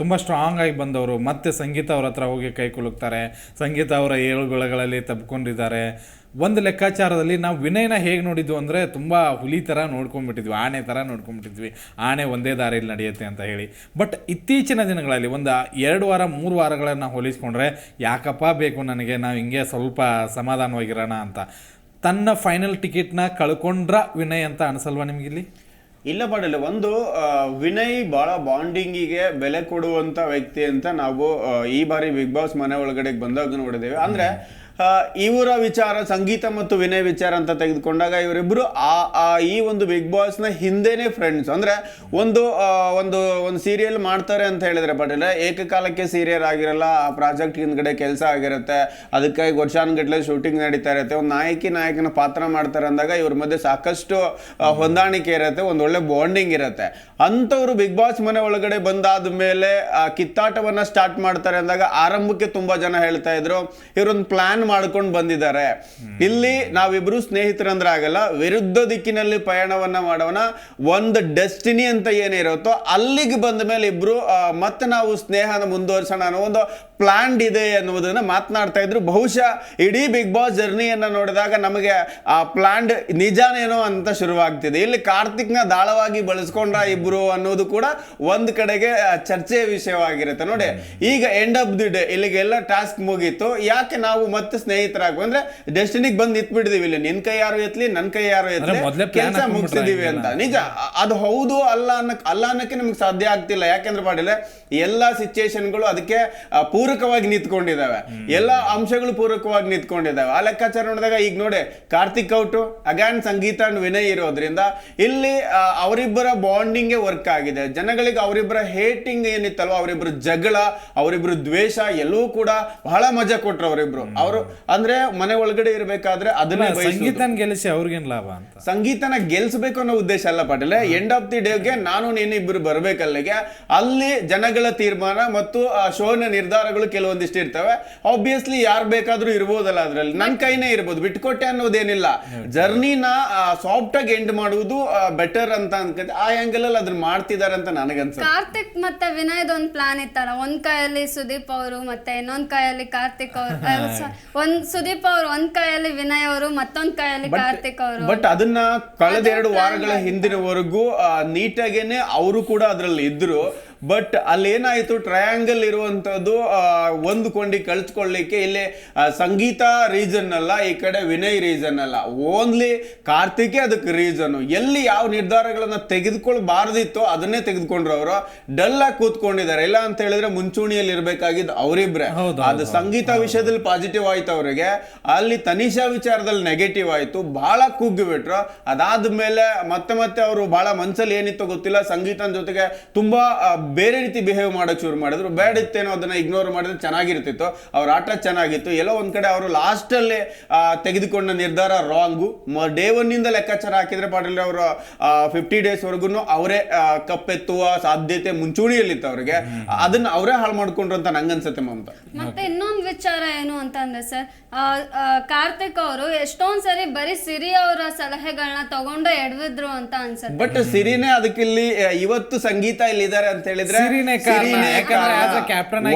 ತುಂಬ ಸ್ಟ್ರಾಂಗ್ ಆಗಿ ಬಂದವರು. ಮತ್ತೆ ಸಂಗೀತ ಅವ್ರ ಹತ್ರ ಹೋಗಿ ಕೈ ಕುಲುಕ್ತಾರೆ. ಸಂಗೀತ ಅವರ ಏಳುಗೊಳಗಳಲ್ಲಿ ತಬ್ಕೊಂಡಿದ್ದಾರೆ. ಒಂದು ಲೆಕ್ಕಾಚಾರದಲ್ಲಿ ನಾವು ವಿನಯನ ಹೇಗೆ ನೋಡಿದ್ವು ಅಂದರೆ ತುಂಬ ಹುಲಿ ಥರ ನೋಡ್ಕೊಂಡ್ಬಿಟ್ಟಿದ್ವಿ. ಆನೆ ಥರ ನೋಡ್ಕೊಂಡ್ಬಿಟ್ಟಿದ್ವಿ. ಆನೆ ಒಂದೇ ದಾರಿಯಲ್ಲಿ ನಡೆಯುತ್ತೆ ಅಂತ ಹೇಳಿ. ಬಟ್ ಇತ್ತೀಚಿನ ದಿನಗಳಲ್ಲಿ ಒಂದು ಎರಡು ವಾರ, ಮೂರು ವಾರಗಳನ್ನು ಹೋಲಿಸ್ಕೊಂಡ್ರೆ ಯಾಕಪ್ಪ ಬೇಕು ನನಗೆ? ನಾವು ಹಿಂಗೆ ಸ್ವಲ್ಪ ಸಮಾಧಾನವಾಗಿರೋಣ ಅಂತ. ತನ್ನ ಫೈನಲ್ ಟಿಕೆಟ್ನ ಕಳ್ಕೊಂಡ್ರ ವಿನಯ್ ಅಂತ ಅನಿಸಲ್ವಾ ನಿಮಗಿಲ್ಲಿ? ಇಲ್ಲ ಪಾಟೀಲ್, ಒಂದು ವಿನಯ್ ಬಹಳ ಬಾಂಡಿಂಗಿಗೆ ಬೆಲೆ ಕೊಡುವಂಥ ವ್ಯಕ್ತಿ ಅಂತ ನಾವು ಈ ಬಾರಿ ಬಿಗ್ ಬಾಸ್ ಮನೆ ಒಳಗಡೆ ಬಂದಾಗ ನೋಡಿದ್ದೇವೆ. ಅಂದ್ರೆ ಇವರ ವಿಚಾರ, ಸಂಗೀತ ಮತ್ತು ವಿನಯ್ ವಿಚಾರ ಅಂತ ತೆಗೆದುಕೊಂಡಾಗ ಇವರಿಬ್ಬರು ಆ ಆ, ಈ ಒಂದು ಬಿಗ್ ಬಾಸ್ನ ಹಿಂದೆನೇ ಫ್ರೆಂಡ್ಸ್ ಅಂದರೆ ಒಂದು ಒಂದು ಒಂದು ಸೀರಿಯಲ್ ಮಾಡ್ತಾರೆ ಅಂತ ಹೇಳಿದರೆ ಪಾಟೀಲ್, ಏಕಕಾಲಕ್ಕೆ ಸೀರಿಯಲ್ ಆಗಿರಲ್ಲ, ಆ ಪ್ರಾಜೆಕ್ಟ್ ಹಿಂದ್ಗಡೆ ಕೆಲಸ ಆಗಿರುತ್ತೆ, ಅದಕ್ಕಾಗಿ ವರ್ಷಾನ್ಗಟ್ಟಲೆ ಶೂಟಿಂಗ್ ನಡೀತಾ ಇರುತ್ತೆ, ಒಂದು ನಾಯಕಿ, ನಾಯಕನ ಪಾತ್ರ ಮಾಡ್ತಾರೆ ಅಂದಾಗ ಇವ್ರ ಮಧ್ಯೆ ಸಾಕಷ್ಟು ಹೊಂದಾಣಿಕೆ ಇರುತ್ತೆ, ಒಂದು ಒಳ್ಳೆ ಬಾಂಡಿಂಗ್ ಇರುತ್ತೆ. ಅಂಥವ್ರು ಬಿಗ್ ಬಾಸ್ ಮನೆ ಒಳಗಡೆ ಬಂದಾದ ಮೇಲೆ ಕಿತ್ತಾಟವನ್ನು ಸ್ಟಾರ್ಟ್ ಮಾಡ್ತಾರೆ ಅಂದಾಗ ಆರಂಭಕ್ಕೆ ತುಂಬ ಜನ ಹೇಳ್ತಾ ಇದ್ರು, ಇವರೊಂದು ಮಾಡ್ಕೊಂಡು ಬಂದಿದ್ದಾರೆ. ಇಲ್ಲಿ ನಾವಿಬ್ರು ಸ್ನೇಹಿತರಂದ್ರೆ ಆಗಲ್ಲ ವಿರುದ್ಧ ದಿಕ್ಕಿನಲ್ಲಿ ಪಯಣವನ್ನ ಮಾಡೋಣ, ಒಂದು ಡೆಸ್ಟಿನಿ ಅಂತ ಏನಿರುತ್ತೋ ಅಲ್ಲಿಗೆ ಬಂದ ಮೇಲೆ ಇಬ್ರು ಮತ್ತೆ ನಾವು ಸ್ನೇಹನ ಮುಂದುವರ್ಸೋಣ ಅನ್ನೋ ಒಂದು ಪ್ಲಾನ್ಡ್ ಇದೆ ಅನ್ನುವುದನ್ನ ಮಾತನಾಡ್ತಾ ಇದ್ರು. ಬಹುಶಃ ಇಡೀ ಬಿಗ್ ಬಾಸ್ ಜರ್ನಿಯನ್ನ ನೋಡಿದಾಗ ನಮಗೆ ಆ ಪ್ಲಾನ್ಡ್ ನಿಜಾನೇನೋ ಅಂತ ಶುರುವಾಗ್ತಿದೆ. ಇಲ್ಲಿ ಕಾರ್ತಿಕ್ನ ದಾಳವಾಗಿ ಬಳಸ್ಕೊಂಡ್ರ ಇಬ್ರು ಅನ್ನೋದು ಕೂಡ ಒಂದು ಕಡೆಗೆ ಚರ್ಚೆಯ ವಿಷಯವಾಗಿರುತ್ತೆ. ನೋಡಿ ಈಗ ಎಂಡ್ ಆಫ್ ದಿ ಡೇ ಇಲ್ಲಿಗೆಲ್ಲ ಟಾಸ್ಕ್ ಮುಗೀತು. ಯಾಕೆ ನಾವು ಮತ್ತೆ ಸ್ನೇಹಿತರಾಗ ಅಂದ್ರೆ ಡೆಸ್ಟಿನಿಗೆ ಬಂದು ನಿಂತ್ಬಿಟ್ಟಿದೀವಿ ಇಲ್ಲಿ. ನಿನ್ ಕೈ ಯಾರು ಎತ್ಲಿ ನನ್ ಕೈ ಯಾರು ಎತ್ಲಿ ಕೆಲಸ ಮುಗಿಸಿದೀವಿ ಅಂತ. ನಿಜ ಅದು ಹೌದು ಅಲ್ಲ ಅನ್ನಕ್ ಅಲ್ಲ ಅನ್ನಕ್ಕೆ ನಮ್ಗೆ ಸಾಧ್ಯ ಆಗ್ತಿಲ್ಲ. ಯಾಕೆಂದ್ರೆ ಮಾಡಿದ್ರೆ ಎಲ್ಲಾ ಸಿಚುಯೇಷನ್ಗಳು ಅದಕ್ಕೆ ಆ, ಪೂರಕವಾಗಿ ನಿಂತ್ಕೊಂಡಿದ್ದಾವೆ. ಎಲ್ಲ ಅಂಶಗಳು ಪೂರಕವಾಗಿ ನಿಂತ್ಕೊಂಡಿದ್ದಾವೆ. ಆ ಲೆಕ್ಕಾಚಾರ ನೋಡಿದಾಗ ಈಗ ನೋಡಿ ಕಾರ್ತಿಕ್ ಔಟು ಅಗಾನ್ ಸಂಗೀತ ಅಂಡ್ ವಿನಯ್ ಇರೋದ್ರಿಂದ ಇಲ್ಲಿ ಅವರಿಬ್ಬರ ಬಾಂಡಿಂಗೇ ವರ್ಕ್ ಆಗಿದೆ. ಜನಗಳಿಗೆ ಅವರಿಬ್ಬರ ಹೇಟಿಂಗ್ ಏನಿತ್ತಲ್ವ ಅವರಿಬ್ಬರ ಜಗಳ ಅವರಿಬ್ಬರ ದ್ವೇಷ ಎಲ್ಲವೂ ಕೂಡ ಬಹಳ ಮಜಾ ಕೊಟ್ರು ಅವರಿಬ್ರು. ಅವರು ಅಂದ್ರೆ ಮನೆ ಒಳಗಡೆ ಇರಬೇಕಾದ್ರೆ ಅದನ್ನೇ ಸಂಗೀತನ ಗೆಲ್ಲಿಸಿ ಅವ್ರಿಗೇನ್ ಲಾಭ ಅಂತ? ಸಂಗೀತನ ಗೆಲ್ಸ್ಬೇಕು ಅನ್ನೋ ಉದ್ದೇಶ ಅಲ್ಲ ಪಾಟೀಲ್. ಎಂಡ್ ಆಫ್ ದಿ ಡೇಗೆ ನಾನು ನೀನು ಇಬ್ಬರು ಬರ್ಬೇಕಲ್ಲಿಗೆ ಅಲ್ಲಿ ಜನಗಳ ತೀರ್ಮಾನ ಮತ್ತು ಆ ಶೋನ ನಿರ್ಧಾರಗಳು ಕೆಲವೊಂದಿಷ್ಟು ಇರ್ತವೆ. ಆಬ್ವಿಯಸ್ಲಿ ಯಾರು ಬೇಕಾದ್ರೂ ಇರ್ಬೋದಲ್ಲ ಅದ್ರಲ್ಲಿ. ನನ್ನ ಕೈನೇ ಇರ್ಬೋದು. ಬಿಟ್ಕೊಟ್ಟೆ ಅನ್ನೋದೇನಿಲ್ಲ. ಜರ್ನಿನ ಸಾಫ್ಟ್ ಆಗಿ ಎಂಡ್ ಮಾಡುವುದು ಬೆಟರ್ ಅಂತ ಅನ್ಕೊಂತ ಆ ಆಂಗಲ್ ಅಲ್ಲಿ ಅದನ್ನ ಮಾಡ್ತಿದ್ದಾರೆ ಅಂತ ನನಗನ್ಸುತ್ತೆ. ಕಾರ್ತಿಕ್ ಮತ್ತೆ ವಿನಯದ ಒಂದು ಪ್ಲಾನ್ ಇತ್ತಲ್ಲ. ಒಂದ್ ಕೈಯಲ್ಲಿ ಸುದೀಪ್ ಅವರು ಮತ್ತೆ ಇನ್ನೊಂದ್ ಕೈಯಲ್ಲಿ ಕಾರ್ತಿಕ್ ಅವರು. ಒಂದ್ ಸುದೀಪ್ ಅವರು ಒಂದ್ ಕೈಯಲ್ಲಿ ವಿನಯ್ ಅವರು ಮತ್ತೊಂದ್ ಕೈಯಲ್ಲಿ ಕಾರ್ತಿಕ್ ಅವರು. ಬಟ್ ಅದನ್ನ ಕಳೆದ ಎರಡು ವಾರಗಳ ಹಿಂದಿನವರೆಗೂ ನೀಟಾಗೇನೆ ಅವರು ಕೂಡ ಅದ್ರಲ್ಲಿ ಇದ್ರು. ಬಟ್ ಅಲ್ಲಿ ಏನಾಯಿತು ಟ್ರಯಾಂಗಲ್ ಇರುವಂಥದ್ದು ಒಂದು ಕೊಂಡಿ ಕಳ್ಸ್ಕೊಳ್ಳಿಕ್ಕೆ ಇಲ್ಲಿ ಸಂಗೀತ ರೀಸನ್ ಅಲ್ಲ ಈ ಕಡೆ ವಿನಯ್ ರೀಸನ್ ಅಲ್ಲ. ಓನ್ಲಿ ಕಾರ್ತಿಕೇ ಅದಕ್ಕೆ ರೀಸನ್ ಎಲ್ಲಿ ಯಾವ ನಿರ್ಧಾರಗಳನ್ನು ತೆಗೆದುಕೊಳ್ಬಾರ್ದಿತ್ತು ಅದನ್ನೇ ತೆಗೆದುಕೊಂಡ್ರು ಅವರು ಡಲ್ ಆಗಿ ಕೂತ್ಕೊಂಡಿದ್ದಾರೆ. ಇಲ್ಲ ಅಂತ ಹೇಳಿದ್ರೆ ಮುಂಚೂಣಿಯಲ್ಲಿ ಇರಬೇಕಾಗಿದ್ದು ಅವರಿಬ್ರೆ. ಅದು ಸಂಗೀತ ವಿಷಯದಲ್ಲಿ ಪಾಸಿಟಿವ್ ಆಯ್ತು ಅವರಿಗೆ. ಅಲ್ಲಿ ತನಿಷಾ ವಿಚಾರದಲ್ಲಿ ನೆಗೆಟಿವ್ ಆಯ್ತು. ಬಹಳ ಕುಗ್ಗಿ ಬಿಟ್ರು ಅದಾದ್ಮೇಲೆ ಮತ್ತೆ ಮತ್ತೆ ಅವರು ಬಹಳ ಮನ್ಸಲ್ಲಿ ಏನಿತ್ತು ಗೊತ್ತಿಲ್ಲ. ಸಂಗೀತನ ಜೊತೆಗೆ ತುಂಬಾ ಬೇರೆ ರೀತಿ ಬಿಹೇವ್ ಮಾಡೋಕ್ಕೆ ಶುರು ಮಾಡಿದ್ರು. ಬೇಡಿತ್ತೇನೋ ಅದನ್ನ ಇಗ್ನೋರ್ ಮಾಡಿದ್ರೆ ಚೆನ್ನಾಗಿರ್ತಿತ್ತು. ಅವ್ರ ಆಟ ಚೆನ್ನಾಗಿತ್ತು. ಎಲ್ಲೋ ಒಂದು ಕಡೆ ಅವರು ಲಾಸ್ಟ್ ಅಲ್ಲಿ ಆ, ತೆಗೆದುಕೊಂಡ ನಿರ್ಧಾರ ರಾಂಗು ಡೇ ಒನ್ನಿಂದ ಲೆಕ್ಕಾಚಾರ ಹಾಕಿದ್ರೆ ಪಾಟೀಲ್ ಅವರು ಫಿಫ್ಟಿ ಡೇಸ್ ಅವರೇ ಕಪ್ಪೆತ್ತುವ ಸಾಧ್ಯತೆ ಮುಂಚೂಣಿಯಲ್ಲಿತ್ತು ಅವ್ರಿಗೆ. ಅದನ್ನ ಅವರೇ ಹಾಳು ಮಾಡ್ಕೊಂಡ್ರು ಅಂತ ನಂಗನ್ಸುತ್ತೆ ಮಮತಾ. ಮತ್ತೆ ಇನ್ನೊಂದು ವಿಚಾರ ಏನು ಅಂತಂದ್ರೆ ಸರ್ ಕಾರ್ತಿಕ್ ಅವರು ಎಷ್ಟೊಂದ್ ಸರಿ ಬರೀ ಸಿರಿ ಅವರ ಸಲಹೆಗಳನ್ನ ತಗೊಂಡು ಎಡವಿದ್ರು ಅಂತ ಅನ್ಸುತ್ತೆ. ಬಟ್ ಸಿರಿನೇ ಅದಕ್ಕೆ ಇಲ್ಲಿ ಇವತ್ತು ಸಂಗೀತ ಇಲ್ಲಿ ಇದಾರೆ ಅಂತ ಹೇಳಿದ್ರೆ